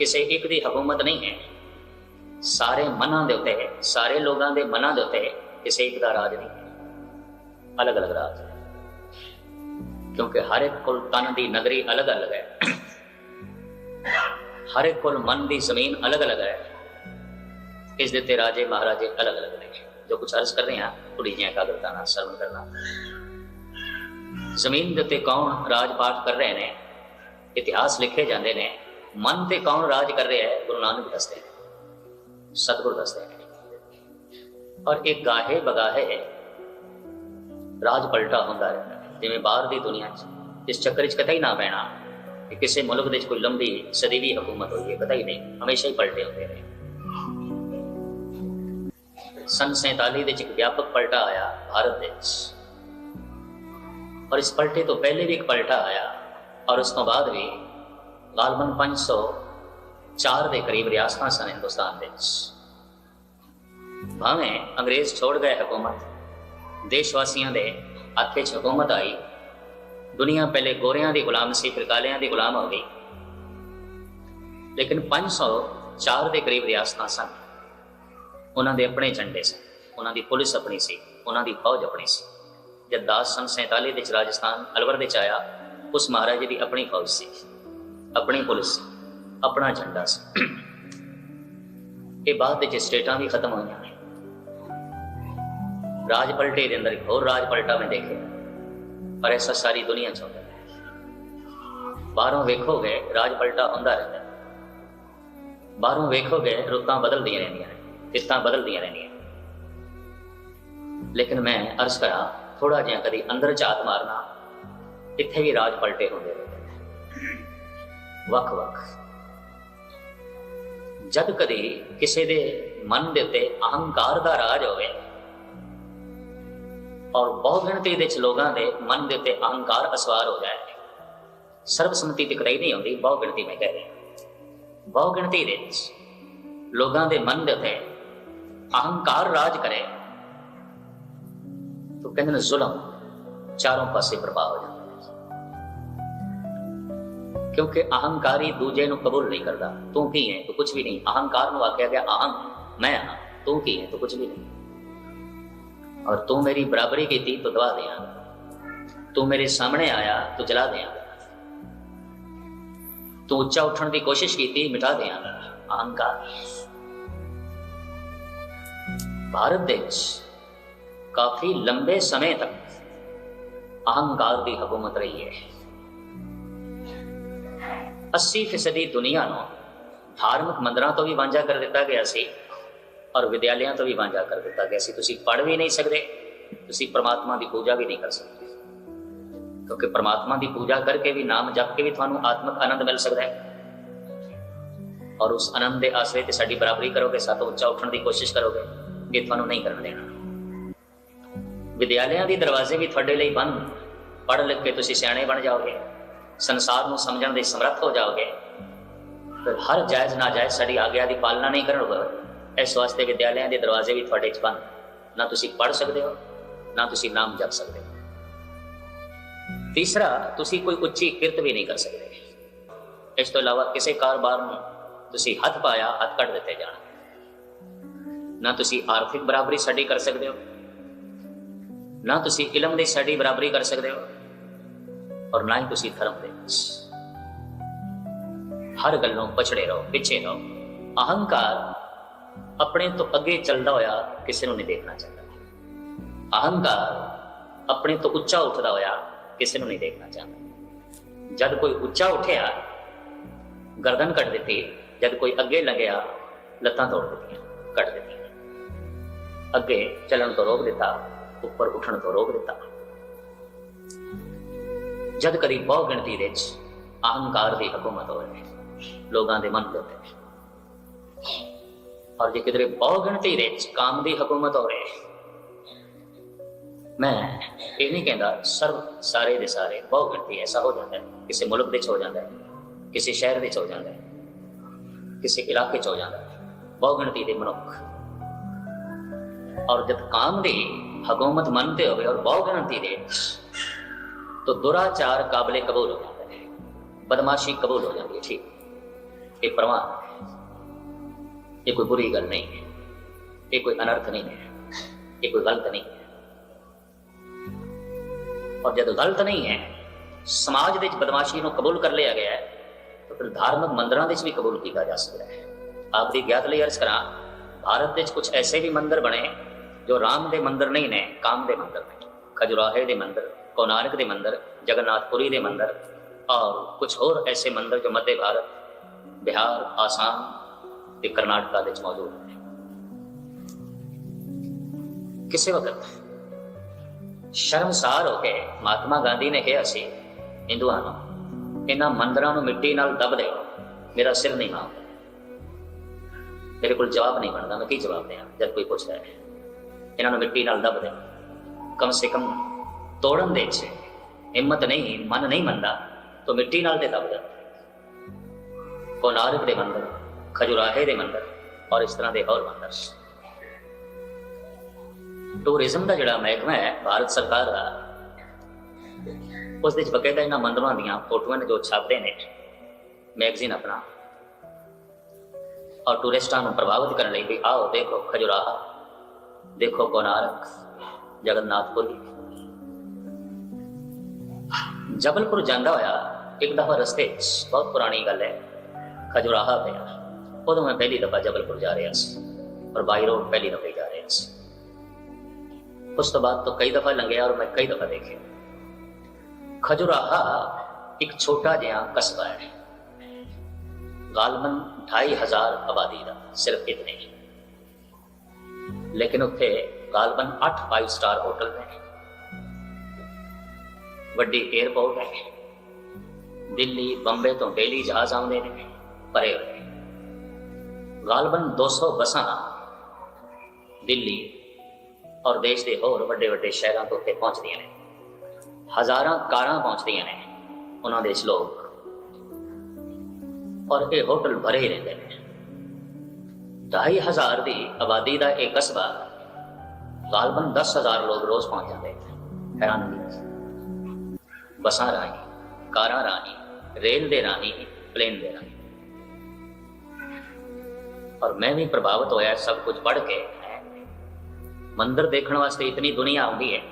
ਕਿਸੇ ਇੱਕ ਦੀ ਹਕੂਮਤ ਨਹੀਂ ਹੈ। ਸਾਰੇ ਮਨਾਂ ਦੇ ਉੱਤੇ ਹੈ, ਸਾਰੇ ਲੋਕਾਂ ਦੇ ਮਨਾਂ ਦੇ ਉੱਤੇ ਕਿਸੇ ਇੱਕ ਦਾ ਰਾਜ ਨਹੀਂ ਹੈ। ਅਲੱਗ-ਅਲੱਗ ਰਾਜ ਹੈ। ਕਿਉਂਕਿ ਹਰ ਇੱਕ ਕੋਲ ਤਨ ਦੀ ਨਗਰੀ ਅਲੱਗ-ਅਲੱਗ ਹੈ। ਹਰ ਇੱਕ ਕੋਲ ਮਨ ਦੀ ਜ਼ਮੀਨ ਅਲੱਗ-ਅਲੱਗ ਹੈ। ਇਸ ਦੇ ਤੇ ਰਾਜੇ ਮਹਾਰਾਜੇ ਅਲੱਗ-ਅਲੱਗ ਨੇ। ਜੋ ਕੁਝ ਅਰਜ਼ ਕਰਦੇ ਹਾਂ ਥੋੜੀ ਜਿਹੀ ਇਕਾਗਰਤਾ ਨਾਲ ਸਰਵਣ ਕਰਨਾ। ਜ਼ਮੀਨ ਦੇ ਉੱਤੇ ਕੌਣ ਰਾਜ ਪਾਠ ਕਰ ਰਹੇ ਨੇ? ਇਤਿਹਾਸ ਲਿਖੇ ਜਾਂਦੇ ਨੇ। ਮਨ ਤੇ ਕੌਣ ਰਾਜ ਕਰ ਰਿਹਾ ਹੈ, ਗੁਰੂ ਨਾਨਕ ਦੱਸਦੇ ਨੇ। ਸਤਿਗੁਰ ਦੱਸਦੇ ਨੇ। ਔਰ ਇੱਕ ਗਾਹੇ ਬਗਾਹੇ ਰਾਜ ਪਲਟਾ ਹੁੰਦਾ ਹੈ। ਜਿਵੇਂ ਬਾਹਰ ਦੀ ਦੁਨੀਆ 'ਚ ਇਸ ਚੱਕਰ 'ਚ ਕਤਈ ਨਾ ਪੈਣਾ ਕਿ ਕਿਸੇ ਮੁਲਕ ਦੇ 'ਚ ਕੋਈ ਲੰਬੀ, ਸਦੀਵੀ ਹਕੂਮਤ ਹੋਈ ਹੈ। ਕਤਈ ਨਹੀਂ, ਹਮੇਸ਼ਾ ਹੀ ਪਲਟੇ ਹੁੰਦੇ ਨੇ। ਸਨ 47 ਦੇ 'ਚ ਇੱਕ ਵਿਆਪਕ ਪਲਟਾ ਆਇਆ ਭਾਰਤ ਦੇ 'ਚ ਔਰ ਇਸ ਪਲਟੇ ਤੋਂ ਪਹਿਲੇ ਵੀ ਇੱਕ ਪਲਟਾ ਆਇਆ। ਔਰ ਉਸ ਤੋਂ ਬਾਅਦ ਵੀ ਗਾਲਬਨ 504 ਦੇ ਕਰੀਬ ਰਿਆਸਤਾਂ ਸਨ ਹਿੰਦੁਸਤਾਨ ਵਿੱਚ। ਭਾਵੇਂ ਅੰਗਰੇਜ਼ ਛੋੜ ਗਏ ਹਕੂਮਤ ਦੇਸ਼ ਵਾਸੀਆਂ ਦੇ ਹੱਥ 'ਚ ਹਕੂਮਤ ਆਈ, ਦੁਨੀਆ ਪਹਿਲੇ ਗੋਰਿਆਂ ਦੀ ਗੁਲਾਮ ਸੀ, ਫਿਰ ਕਾਲਿਆਂ ਦੀ ਗੁਲਾਮ ਹੋ ਗਈ। ਲੇਕਿਨ 504 ਦੇ ਕਰੀਬ ਰਿਆਸਤਾਂ ਸਨ। ਉਹਨਾਂ ਦੇ ਆਪਣੇ ਝੰਡੇ ਸਨ, ਉਹਨਾਂ ਦੀ ਪੁਲਿਸ ਆਪਣੀ ਸੀ, ਉਹਨਾਂ ਦੀ ਫੌਜ ਆਪਣੀ ਸੀ। ਜਦ ਦਾਸ ਸਨ 47 ਵਿੱਚ ਰਾਜਸਥਾਨ ਅਲਵਰ ਦੇ ਵਿੱਚ ਆਇਆ, ਉਸ ਮਹਾਰਾਜੇ ਦੀ ਆਪਣੀ ਫੌਜ ਸੀ। ਆਪਣੀ ਪੁਲਿਸ, ਆਪਣਾ ਝੰਡਾ ਸੀ। ਇਹ ਬਾਅਦ ਵਿੱਚ ਸਟੇਟਾਂ ਵੀ ਖਤਮ ਹੋਈਆਂ। ਰਾਜ ਪਲਟੇ ਦੇ ਅੰਦਰ ਹੋਰ ਰਾਜ ਪਲਟਾ ਮੈਂ ਦੇਖਿਆ। ਪਰ ਐਸਾ ਸਾਰੀ ਦੁਨੀਆ ਚ ਹੁੰਦਾ ਬਾਹਰੋਂ ਵੇਖੋਗੇ ਰਾਜ ਪਲਟਾ ਹੁੰਦਾ ਰਹਿੰਦਾ ਬਾਹਰੋਂ ਵੇਖੋਗੇ ਰੁੱਤਾਂ ਬਦਲਦੀਆਂ ਰਹਿੰਦੀਆਂ ਨੇ, ਤਿੱਤਾਂ ਬਦਲਦੀਆਂ ਰਹਿੰਦੀਆਂ ਲੇਕਿਨ ਮੈਂ ਅਰਜ਼ ਕਰਾਂ ਥੋੜਾ ਜਿਹਾ ਕਦੀ ਅੰਦਰ ਝਾਤ ਮਾਰਨਾ, ਇੱਥੇ ਵੀ ਰਾਜ ਪਲਟੇ ਹੁੰਦੇ ਨੇ। ਵੱਖ ਵੱਖ ਜਦ ਕਦੀ ਕਿਸੇ ਦੇ ਮਨ ਦੇ ਉੱਤੇ ਅਹੰਕਾਰ ਦਾ ਰਾਜ ਹੋਵੇ ਔਰ ਬਹੁਤ ਗਿਣਤੀ ਦੇ ਲੋਕਾਂ ਦੇ ਮਨ ਦੇ ਉੱਤੇ ਅਹੰਕਾਰ ਅਸਵਾਰ ਹੋ ਜਾਏ, ਸਰਬਸੰਮਤੀ ਤੇ ਕਰਾਈ ਨਹੀਂ ਹੁੰਦੀ ਬਹੁ ਗਿਣਤੀ ਮੈਂ ਕਹਿ ਰਿਹਾ। ਬਹੁ ਗਿਣਤੀ ਦੇ ਵਿੱਚ ਲੋਕਾਂ ਦੇ ਮਨ ਦੇ ਉੱਤੇ ਅਹੰਕਾਰ ਰਾਜ ਕਰੇ, ਤਾਂ ਕਹਿੰਦੇ ਨੇ ਜ਼ੁਲਮ ਚਾਰੋਂ ਪਾਸੇ ਪ੍ਰਭਾਵ ਹੋ ਜਾਂਦਾ। ਕਿਉਂਕਿ ਅਹੰਕਾਰੀ ਦੂਜੇ ਨੂੰ ਕਬੂਲ ਨਹੀਂ ਕਰਦਾ ਤੂੰ ਕੀ ਹੈ ਤੂੰ ਕੁਝ ਵੀ ਨਹੀਂ ਅਹੰਕਾਰ ਨੂੰ ਆਖਿਆ ਗਿਆ ਅਹੰ ਮੈਂ ਹਾਂ ਤੂੰ ਕੀ ਹੈ ਤੂੰ ਕੁਝ ਵੀ ਨਹੀਂ ਔਰ ਤੂੰ ਮੇਰੀ ਬਰਾਬਰੀ ਕੀਤੀ ਤਾਂ ਦਵਾ ਦਿਆਂਗਾ ਤੂੰ ਮੇਰੇ ਸਾਹਮਣੇ ਆਇਆ ਤਾਂ ਜਲਾ ਦਿਆਂਗਾ ਤੂੰ ਉੱਚਾ ਉੱਠਣ ਦੀ ਕੋਸ਼ਿਸ਼ ਕੀਤੀ ਮਿਟਾ ਦਿਆਂਗਾ ਅਹੰਕਾਰ ਭਾਰਤ ਦੇ ਵਿੱਚ ਕਾਫੀ ਲੰਬੇ ਸਮੇਂ ਤੱਕ ਅਹੰਕਾਰ ਦੀ ਹਕੂਮਤ ਰਹੀ ਹੈ 80% ਦੁਨੀਆ ਨੂੰ ਧਾਰਮਿਕ ਮੰਦਰਾਂ ਤੋਂ ਵੀ ਵਾਂਝਾ ਕਰ ਦਿੱਤਾ ਗਿਆ ਸੀ ਔਰ ਵਿਦਿਆਲਿਆਂ ਤੋਂ ਵੀ ਵਾਂਝਾ ਕਰ ਦਿੱਤਾ ਗਿਆ ਸੀ। ਤੁਸੀਂ ਪੜ੍ਹ ਵੀ ਨਹੀਂ ਸਕਦੇ, ਤੁਸੀਂ ਪ੍ਰਮਾਤਮਾ ਦੀ ਪੂਜਾ ਵੀ ਨਹੀਂ ਕਰ ਸਕਦੇ। ਕਿਉਂਕਿ ਪ੍ਰਮਾਤਮਾ ਦੀ ਪੂਜਾ ਕਰਕੇ ਵੀ ਨਾਮ ਜਪ ਕੇ ਵੀ ਤੁਹਾਨੂੰ ਆਤਮਿਕ ਆਨੰਦ ਮਿਲ ਸਕਦਾ ਹੈ। ਔਰ ਉਸ ਆਨੰਦ ਦੇ ਆਸਰੇ ਤੇ ਸਾਡੀ ਬਰਾਬਰੀ ਕਰੋਗੇ, ਸਾਤੋਂ ਉੱਚਾ ਉੱਠਣ ਦੀ ਕੋਸ਼ਿਸ਼ ਕਰੋਗੇ ਇਹ ਤੁਹਾਨੂੰ ਨਹੀਂ ਕਰਨ ਦੇਣਾ। ਵਿਦਿਆਲਿਆਂ ਦੇ ਦਰਵਾਜ਼ੇ ਵੀ ਤੁਹਾਡੇ ਲਈ ਬੰਦ ਪੜ੍ਹ ਲਿਖ ਕੇ ਤੁਸੀਂ ਸਿਆਣੇ ਬਣ ਜਾਓਗੇ। ਸੰਸਾਰ ਨੂੰ ਸਮਝਣ ਦੇ ਸਮਰੱਥ ਹੋ ਜਾਓਗੇ, ਫਿਰ ਹਰ ਜਾਇਜ਼ ਨਾਜਾਇਜ਼ ਸਾਡੀ ਆਗਿਆ ਦੀ ਪਾਲਣਾ ਨਹੀਂ ਕਰੋਗੇ ਇਸ ਵਾਸਤੇ ਵਿਦਿਆਲਿਆਂ ਦੇ ਦਰਵਾਜ਼ੇ ਵੀ ਤੁਹਾਡੇ 'ਚ ਬੰਦ। ਨਾ ਤੁਸੀਂ ਪੜ੍ਹ ਸਕਦੇ ਹੋ, ਨਾ ਤੁਸੀਂ ਨਾਮ ਜਪ ਸਕਦੇ ਹੋ। ਤੀਸਰਾ, ਤੁਸੀਂ ਕੋਈ ਉੱਚੀ ਕਿਰਤ ਵੀ ਨਹੀਂ ਕਰ ਸਕਦੇ। ਇਸ ਤੋਂ ਇਲਾਵਾ ਕਿਸੇ ਕਾਰੋਬਾਰ ਨੂੰ ਤੁਸੀਂ ਹੱਥ ਪਾਇਆ, ਹੱਥ ਕੱਢ ਦਿੱਤੇ ਜਾਣ। ਨਾ ਤੁਸੀਂ ਆਰਥਿਕ ਬਰਾਬਰੀ ਸਾਡੀ ਕਰ ਸਕਦੇ ਹੋ, ਨਾ ਤੁਸੀਂ ਇਲਮ ਦੀ ਸਾਡੀ ਬਰਾਬਰੀ ਕਰ ਸਕਦੇ ਹੋ, ਔਰ ਨਾ ਹੀ ਤੁਸੀਂ ਧਰਮ ਦੇ ਹਰ ਗੱਲੋਂ ਪਛੜੇ ਰਹੋ, ਪਿੱਛੇ ਰਹੋ। ਅਹੰਕਾਰ ਆਪਣੇ ਤੋਂ ਅੱਗੇ ਚੱਲਦਾ ਹੋਇਆ ਕਿਸੇ ਨੂੰ ਨਹੀਂ ਦੇਖਣਾ ਚਾਹੁੰਦਾ। ਅਹੰਕਾਰ ਆਪਣੇ ਤੋਂ ਉੱਚਾ ਉੱਠਦਾ ਹੋਇਆ ਕਿਸੇ ਨੂੰ ਨਹੀਂ ਦੇਖਣਾ ਚਾਹੁੰਦਾ। ਜਦ ਕੋਈ ਉੱਚਾ ਉੱਠਿਆ, ਗਰਦਨ ਕੱਟ ਦਿੱਤੀ, ਜਦ ਕੋਈ ਅੱਗੇ ਲੰਘਿਆ, ਲੱਤਾਂ ਤੋੜ ਦਿੱਤੀਆਂ ਕੱਟ ਦਿੱਤੀਆਂ। ਅੱਗੇ ਚੱਲਣ ਤੋਂ ਰੋਕ ਦਿੱਤਾ, ਉੱਪਰ ਉੱਠਣ ਤੋਂ ਰੋਕ ਦਿੱਤਾ। ਜਦ ਕਦੀ ਬਹੁ ਗਿਣਤੀ ਵਿੱਚ ਅਹੰਕਾਰ ਦੀ ਹਕੂਮਤ ਹੋਵੇ ਲੋਕਾਂ ਦੇ ਮਨ ਦੇ ਉੱਤੇ। ਔਰ ਜੇ ਕਿਧਰੇ ਬਹੁ ਗਿਣਤੀ ਵਿੱਚ ਕਾਮ ਦੀ ਹਕੂਮਤ ਹੋਵੇ ਮੈਂ ਇਹ ਨਹੀਂ ਕਹਿੰਦਾ ਸਰਵ ਸਾਰੇ ਦੇ ਸਾਰੇ ਬਹੁ ਗਿਣਤੀ ਐਸਾ ਹੋ ਜਾਂਦਾ ਹੈ। ਕਿਸੇ ਮੁਲਕ ਵਿੱਚ ਹੋ ਜਾਂਦਾ ਹੈ, ਕਿਸੇ ਸ਼ਹਿਰ ਵਿੱਚ ਹੋ ਜਾਂਦਾ ਹੈ, ਕਿਸੇ ਇਲਾਕੇ 'ਚ ਹੋ ਜਾਂਦਾ ਹੈ। ਬਹੁ ਗਿਣਤੀ ਦੇ ਮਨੁੱਖ। ਔਰ ਜਦ ਕਾਮ ਦੀ ਹਕੂਮਤ ਮੰਨਤੇ ਹੋਵੇ ਔਰ ਬਹੁ ਗਿਣਤੀ ਦੇ तो दुराचार काबिल कबूल हो जाता है बदमाशी कबूल हो जाती है ठीक ਇਹ ਪ੍ਰਵਾਨ ਹੈ ਇਹ ਕੋਈ ਬੁਰੀ ਗੱਲ ਨਹੀਂ ਹੈ ਇਹ ਕੋਈ ਅਨਰਥ ਨਹੀਂ ਹੈ ਇਹ ਕੋਈ ਗਲਤ ਨਹੀਂ ਹੈ ਔਰ ਜਦ ਗਲਤ ਨਹੀਂ ਹੈ ਸਮਾਜ ਦੇ ਵਿੱਚ ਬਦਮਾਸ਼ੀ ਨੂੰ ਕਬੂਲ ਕਰ ਲਿਆ ਗਿਆ ਹੈ ਤਾਂ ਫਿਰ ਧਾਰਮਿਕ ਮੰਦਰਾਂ ਦੇ ਵਿੱਚ ਵੀ ਕਬੂਲ ਕੀਤਾ ਜਾ ਸਕਦਾ ਹੈ ਆਪ ਦੀ ਗਿਆਤ ਲਈ ਅਰਜ਼ ਕਰਾਂ ਭਾਰਤ ਵਿੱਚ ਕੁਝ ਐਸੇ ਵੀ ਮੰਦਰ ਬਣੇ ਜੋ ਰਾਮ ਦੇ ਮੰਦਰ ਨਹੀਂ ਨੇ ਕਾਮ ਦੇ ਮੰਦਰ ਨੇ ਖਜੁਰਾਹੇ ਦੇ ਮੰਦਰ कोनार्क ਦੇ ਮੰਦਰ ਜਗਨਨਾਥਪੁਰੀ ਦੇ ਮੰਦਰ ਔਰ कुछ ਹੋਰ ਐਸੇ ਮੰਦਰ ਜੋ मध्य ਭਾਰਤ ਬਿਹਾਰ ਆਸਾਮ ਤੇ ਕਰਨਾਟਕਾ ਦੇ ਵਿੱਚ ਮੌਜੂਦ ਹੈ ਕਿਸੇ ਵਕਤ ਸ਼ਰਮਸਾਰ ਹੋ ਕੇ ਮਹਾਤਮਾ ਗਾਂਧੀ ਨੇ ਕਿਹਾ ਸੀ ਹਿੰਦੂਆਂ ਨੂੰ ਇਹਨਾਂ ਮੰਦਰਾਂ ਨੂੰ ਮਿੱਟੀ ਨਾਲ ਦਬ ਦਿਓ ਮੇਰਾ ਸਿਰ ਨਹੀਂ ਮਾਫ਼ ਮੇਰੇ ਕੋਲ ਜਵਾਬ ਨਹੀਂ ਬਣਦਾ ਮੈਂ ਕੀ ਜਵਾਬ ਦਿਆਂ ਜਦ ਕੋਈ ਪੁੱਛਦਾ ਹੈ ਇਹਨਾਂ ਨੂੰ ਮਿੱਟੀ ਨਾਲ ਦਬ ਦਿਓ ਕਮ ਸੇ ਕਮ ਤੋੜਨ ਦੇ ਚ ਹਿੰਮਤ ਨਹੀਂ, ਮਨ ਨਹੀਂ ਮੰਨਦਾ। ਤੋ ਮਿੱਟੀ ਨਾਲ ਤੇ ਦਬਦਾ। ਕੋਨਾਰਕ ਦੇ ਮੰਦਰ, ਖਜੁਰਾਹੇ ਦੇ ਮੰਦਰ ਔਰ ਇਸ ਤਰ੍ਹਾਂ ਦੇ ਹੋਰ ਮੰਦਰ। ਟੂਰਿਜ਼ਮ ਦਾ ਜਿਹੜਾ ਮਹਿਕਮਾ ਹੈ, ਭਾਰਤ ਸਰਕਾਰ ਦਾ, ਉਸ ਦੇ ਵਿੱਚ ਬਕਾਇਦਾ ਇਹਨਾਂ ਮੰਦਰਾਂ ਦੀਆਂ ਫੋਟੋਆਂ ਨੇ ਜੋ ਛਾਪਦੇ ਨੇ। ਮੈਗਜ਼ੀਨ ਆਪਣਾ। ਔਰ ਟੂਰਿਸਟਾਂ ਨੂੰ ਪ੍ਰਭਾਵਿਤ ਕਰਨ ਲਈ ਵੀ ਆਓ, ਦੇਖੋ ਖਜੁਰਾਹਾ, ਦੇਖੋ ਕੋਨਾਰਕ, ਜਗਨਨਾਥਪੁਰੀ। ਜਬਲਪੁਰ ਜਾਂਦਾ ਹੋਇਆ, ਇੱਕ ਦਫਾ ਰਸਤੇ 'ਚ, ਬਹੁਤ ਪੁਰਾਣੀ ਗੱਲ ਹੈ। ਖਜੁਰਾਹਾ ਪਿਆ। ਉਦੋਂ ਮੈਂ ਪਹਿਲੀ ਦਫਾ ਜਬਲਪੁਰ ਜਾ ਰਿਹਾ ਸੀ ਔਰ ਬਾਈ ਰੋਡ ਪਹਿਲੀ ਦਫਾ ਜਾ ਰਿਹਾ ਸੀ। ਉਸ ਤੋਂ ਬਾਅਦ ਤੋਂ ਕਈ ਦਫਾ ਲੰਘਿਆ ਔਰ ਮੈਂ ਕਈ ਦਫਾ ਦੇਖਿਆ। ਖਜੁਰਾਹਾ ਇੱਕ ਛੋਟਾ ਜਿਹਾ ਕਸਬਾ ਹੈ। ਗਾਲਬਨ 2500 ਆਬਾਦੀ ਦਾ, ਸਿਰਫ ਇਤਨੇ ਹੀ। ਲੇਕਿਨ ਉੱਥੇ ਗਾਲਬਨ 8 5 ਸਟਾਰ ਹੋਟਲ ਨੇ। ਵੱਡੀ 에ਅਰਪੋਰਟ ਹੈ। ਦਿੱਲੀ, ਬੰਬੇ ਤੋਂ ਡੇਲੀ ਜਹਾਜ਼ ਆਉਂਦੇ ਨੇ। ਪਰੇ ਹੋਏ ਗਾਲਬਨ 200 ਬੱਸਾਂ ਦਿੱਲੀ ਔਰ ਦੇਸ਼ ਦੇ ਹੋਰ ਵੱਡੇ ਵੱਡੇ ਸ਼ਹਿਰਾਂ ਤੋਂ ਉੱਥੇ ਪਹੁੰਚਦੀਆਂ ਨੇ। ਹਜ਼ਾਰਾਂ ਕਾਰਾਂ ਪਹੁੰਚਦੀਆਂ ਨੇ ਉਹਨਾਂ ਦੇ ਸ਼ਲੋਕ ਔਰ ਇਹ ਹੋਟਲ ਭਰੇ ਹੀ ਰਹਿੰਦੇ ਨੇ। ਢਾਈ ਹਜ਼ਾਰ ਦੀ ਆਬਾਦੀ ਦਾ ਇਹ ਕਸਬਾ ਗਾਲਬਨ 10000 ਲੋਕ ਰੋਜ਼ ਪਹੁੰਚ ਜਾਂਦੇ ਨੇ। ਹੈਰਾਨੀ ਬੱਸਾਂ ਰਾਹੀਂ, ਕਾਰਾਂ ਰਾਹੀਂ, ਰੇਲ ਦੇ ਰਾਹੀਂ, ਪਲੇਨ ਦੇ ਰਾਹੀਂ। ਔਰ ਮੈਂ ਵੀ ਪ੍ਰਭਾਵਿਤ ਹੋਇਆ, ਸਭ ਕੁਝ ਪੜ੍ਹ ਕੇ। ਮੰਦਰ ਦੇਖਣ ਵਾਸਤੇ ਇਤਨੀ ਦੁਨੀਆ ਆਉਂਦੀ ਹੈ।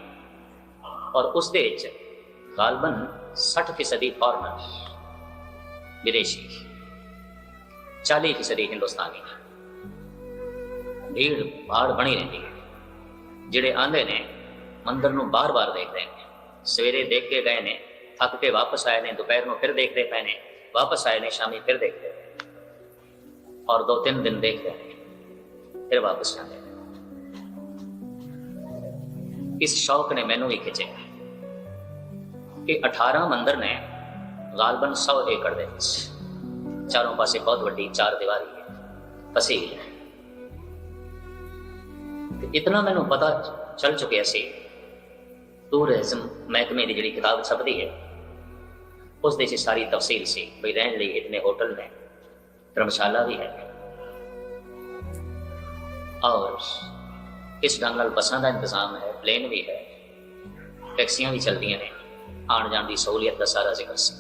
ਔਰ ਉਸ ਦੇ ਵਿੱਚ ਗਾਲਬਨ 60 ਫੀਸਦੀ ਫੋਰਨਰ ਵਿਦੇਸ਼ੀ 40 ਫੀਸਦੀ ਹਿੰਦੁਸਤਾਨੀ। ਭੀੜ ਭਾੜ ਬਣੀ ਰਹਿੰਦੀ ਹੈ। ਜਿਹੜੇ ਆਂਦੇ ਨੇ, ਮੰਦਰ ਨੂੰ ਬਾਰ-ਬਾਰ ਦੇਖਦੇ ਨੇ। ਸਵੇਰੇ ਦੇਖ ਕੇ ਗਏ ਨੇ, ਥੱਕ ਕੇ ਵਾਪਸ ਆਏ ਨੇ, ਦੁਪਹਿਰ ਨੂੰ ਫਿਰ ਦੇਖਦੇ ਪਏ ਨੇ, ਵਾਪਸ ਆਏ ਨੇ, ਸ਼ਾਮੀ ਫਿਰ ਦੇਖਦੇ ਔਰ ਦੋ ਤਿੰਨ ਦਿਨ ਦੇਖਦੇ ਫਿਰ ਵਾਪਸ ਜਾਂਦੇ ਇਸ ਸ਼ੌਕ ਨੇ ਮੈਨੂੰ ਵੀ ਖਿੱਚਿਆ ਕਿ 18 ਮੰਦਰ ਨੇ ਗਾਲਬਨ 100 ਏਕੜ ਦੇ ਵਿੱਚ, ਚਾਰੋਂ ਪਾਸੇ ਬਹੁਤ ਵੱਡੀ ਚਾਰ ਦੀਵਾਰੀ ਹੈ, ਫਸੀ ਹੈ। ਤੇ ਇਤਨਾ ਮੈਨੂੰ ਪਤਾ ਚੱਲ ਚੁੱਕਿਆ ਸੀ ਟੂਰਿਜ਼ਮ ਮਹਿਕਮੇ ਦੀ ਜਿਹੜੀ ਕਿਤਾਬ ਛਪਦੀ ਹੈ ਉਸ ਦੇ ਵਿੱਚ ਸਾਰੀ ਤਫਸੀਲ ਸੀ ਵੀ ਰਹਿਣ ਲਈ ਇਤਨੇ ਹੋਟਲ ਨੇ, ਧਰਮਸ਼ਾਲਾ ਵੀ ਹੈ। ਔਰ ਇਸ ਢੰਗ ਨਾਲ ਬੱਸਾਂ ਦਾ ਇੰਤਜ਼ਾਮ ਹੈ, ਪਲੇਨ ਵੀ ਹੈ, ਟੈਕਸੀਆਂ ਵੀ ਚੱਲਦੀਆਂ ਨੇ, ਆਉਣ ਜਾਣ ਦੀ ਸਹੂਲੀਅਤ ਦਾ ਸਾਰਾ ਜ਼ਿਕਰ ਸੀ।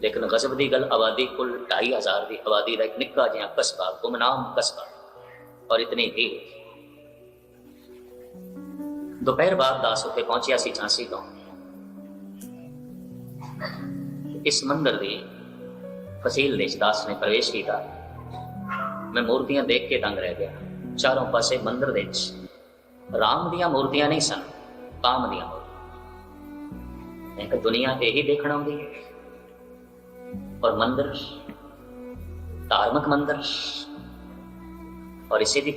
ਲੇਕਿਨ ਗਜ਼ਬ ਦੀ ਗੱਲ ਆਬਾਦੀ ਕੁੱਲ 2500 ਦੀ ਆਬਾਦੀ ਦਾ ਇੱਕ ਨਿੱਕਾ ਜਿਹਾ ਕਸਬਾ, ਗੁਮਨਾਮ ਕਸਬਾ, ਔਰ ਇਤਨੀ ਭੀੜ ਦੁਪਹਿਰ ਬਾਅਦ ਦਾਸ ਉੱਥੇ ਪਹੁੰਚਿਆ ਸੀ ਝਾਂਸੀ ਤੋਂ ਇਸ ਮੰਦਰ ਦੀ ਫਸੀਲ ਦੇ ਵਿੱਚ ਦਾਸ ਨੇ ਪ੍ਰਵੇਸ਼ ਕੀਤਾ ਮੈਂ ਮੂਰਤੀਆਂ ਦੇਖ ਕੇ ਦੰਗ ਰਹਿ ਗਿਆ ਚਾਰੋਂ ਪਾਸੇ ਮੰਦਰ ਦੇ ਵਿੱਚ ਰਾਮ ਦੀਆਂ ਮੂਰਤੀਆਂ ਨਹੀਂ ਸਨ ਕਾਮ ਦੀਆਂ ਮੂਰਤੀਆਂ ਇੱਕ ਦੁਨੀਆ ਇਹੀ ਦੇਖਣ ਆਉਂਦੀ ਹੈ ਔਰ ਮੰਦਰ ਧਾਰਮਿਕ ਮੰਦਰ ਔਰ ਇਸੇ ਦੀ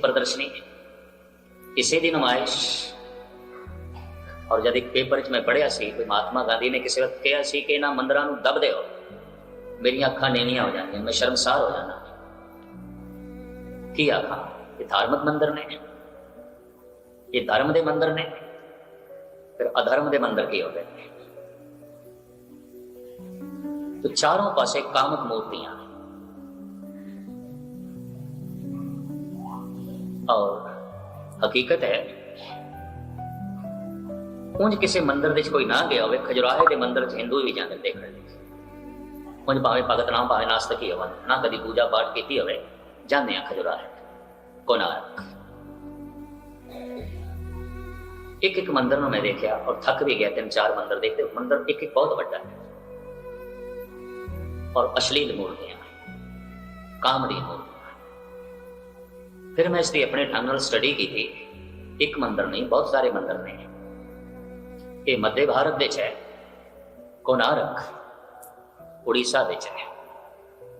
और જરીક પેપર જ મેં પડ્યા છે કે મહાત્મા ગાંધીને કિસી વખત કહ્યા कि કે એના મંદરાનું दब દેઓ मेरी अखा नेनिया हो जानी मैं शर्मसार हो जाना की आखा? ये धार्मिक मंदिर ने? ये धर्म दे मंदिर ने? फिर अधर्म दे मंदिर की हो गए? तो चारों पासे कामक मूर्तियाँ। और हकीकत है ਉਂਝ ਕਿਸੇ ਮੰਦਿਰ ਵਿੱਚ ਕੋਈ ਨਾ ਗਿਆ ਹੋਵੇ, ਖਜੁਰਾਹੇ ਦੇ ਮੰਦਰ 'ਚ ਹਿੰਦੂ ਵੀ ਜਾਂਦੇ ਦੇਖਣ ਲਈ। ਉਂਝ ਭਾਵੇਂ ਭਗਤ ਨਾ ਭਾਵੇਂ ਨਾਸਤਕ ਹੀ ਹੋਵਨ ਨਾ ਕਦੀ ਪੂਜਾ ਪਾਠ ਕੀਤੀ ਹੋਵੇ, ਜਾਂਦੇ ਆ ਖਜੁਰਾਹੇ। ਕੋਨਾਰਕ ਇੱਕ ਇੱਕ ਮੰਦਰ ਨੂੰ ਮੈਂ ਦੇਖਿਆ ਔਰ ਥੱਕ ਵੀ ਗਿਆ, ਤਿੰਨ ਚਾਰ ਮੰਦਰ ਦੇਖਦੇ ਮੰਦਰ ਇੱਕ ਇੱਕ ਬਹੁਤ ਵੱਡਾ ਹੈ। ਔਰ ਅਸ਼ਲੀਲ ਮੂਰਤੀਆਂ ਕਾਮੜੀ ਮੂਰਤੀਆਂ ਫਿਰ ਮੈਂ ਇਸ ਦੀ ਆਪਣੇ ਢੰਗ ਨਾਲ ਸਟੱਡੀ ਕੀਤੀ। ਇੱਕ ਮੰਦਰ ਨਹੀਂ, ਬਹੁਤ ਸਾਰੇ ਮੰਦਰ ਨੇ। ਇਹ ਮੱਧ ਭਾਰਤ ਵਿੱਚ ਹੈ ਕੋਨਾਰਕ ਉੜੀਸਾ ਵਿੱਚ ਹੈ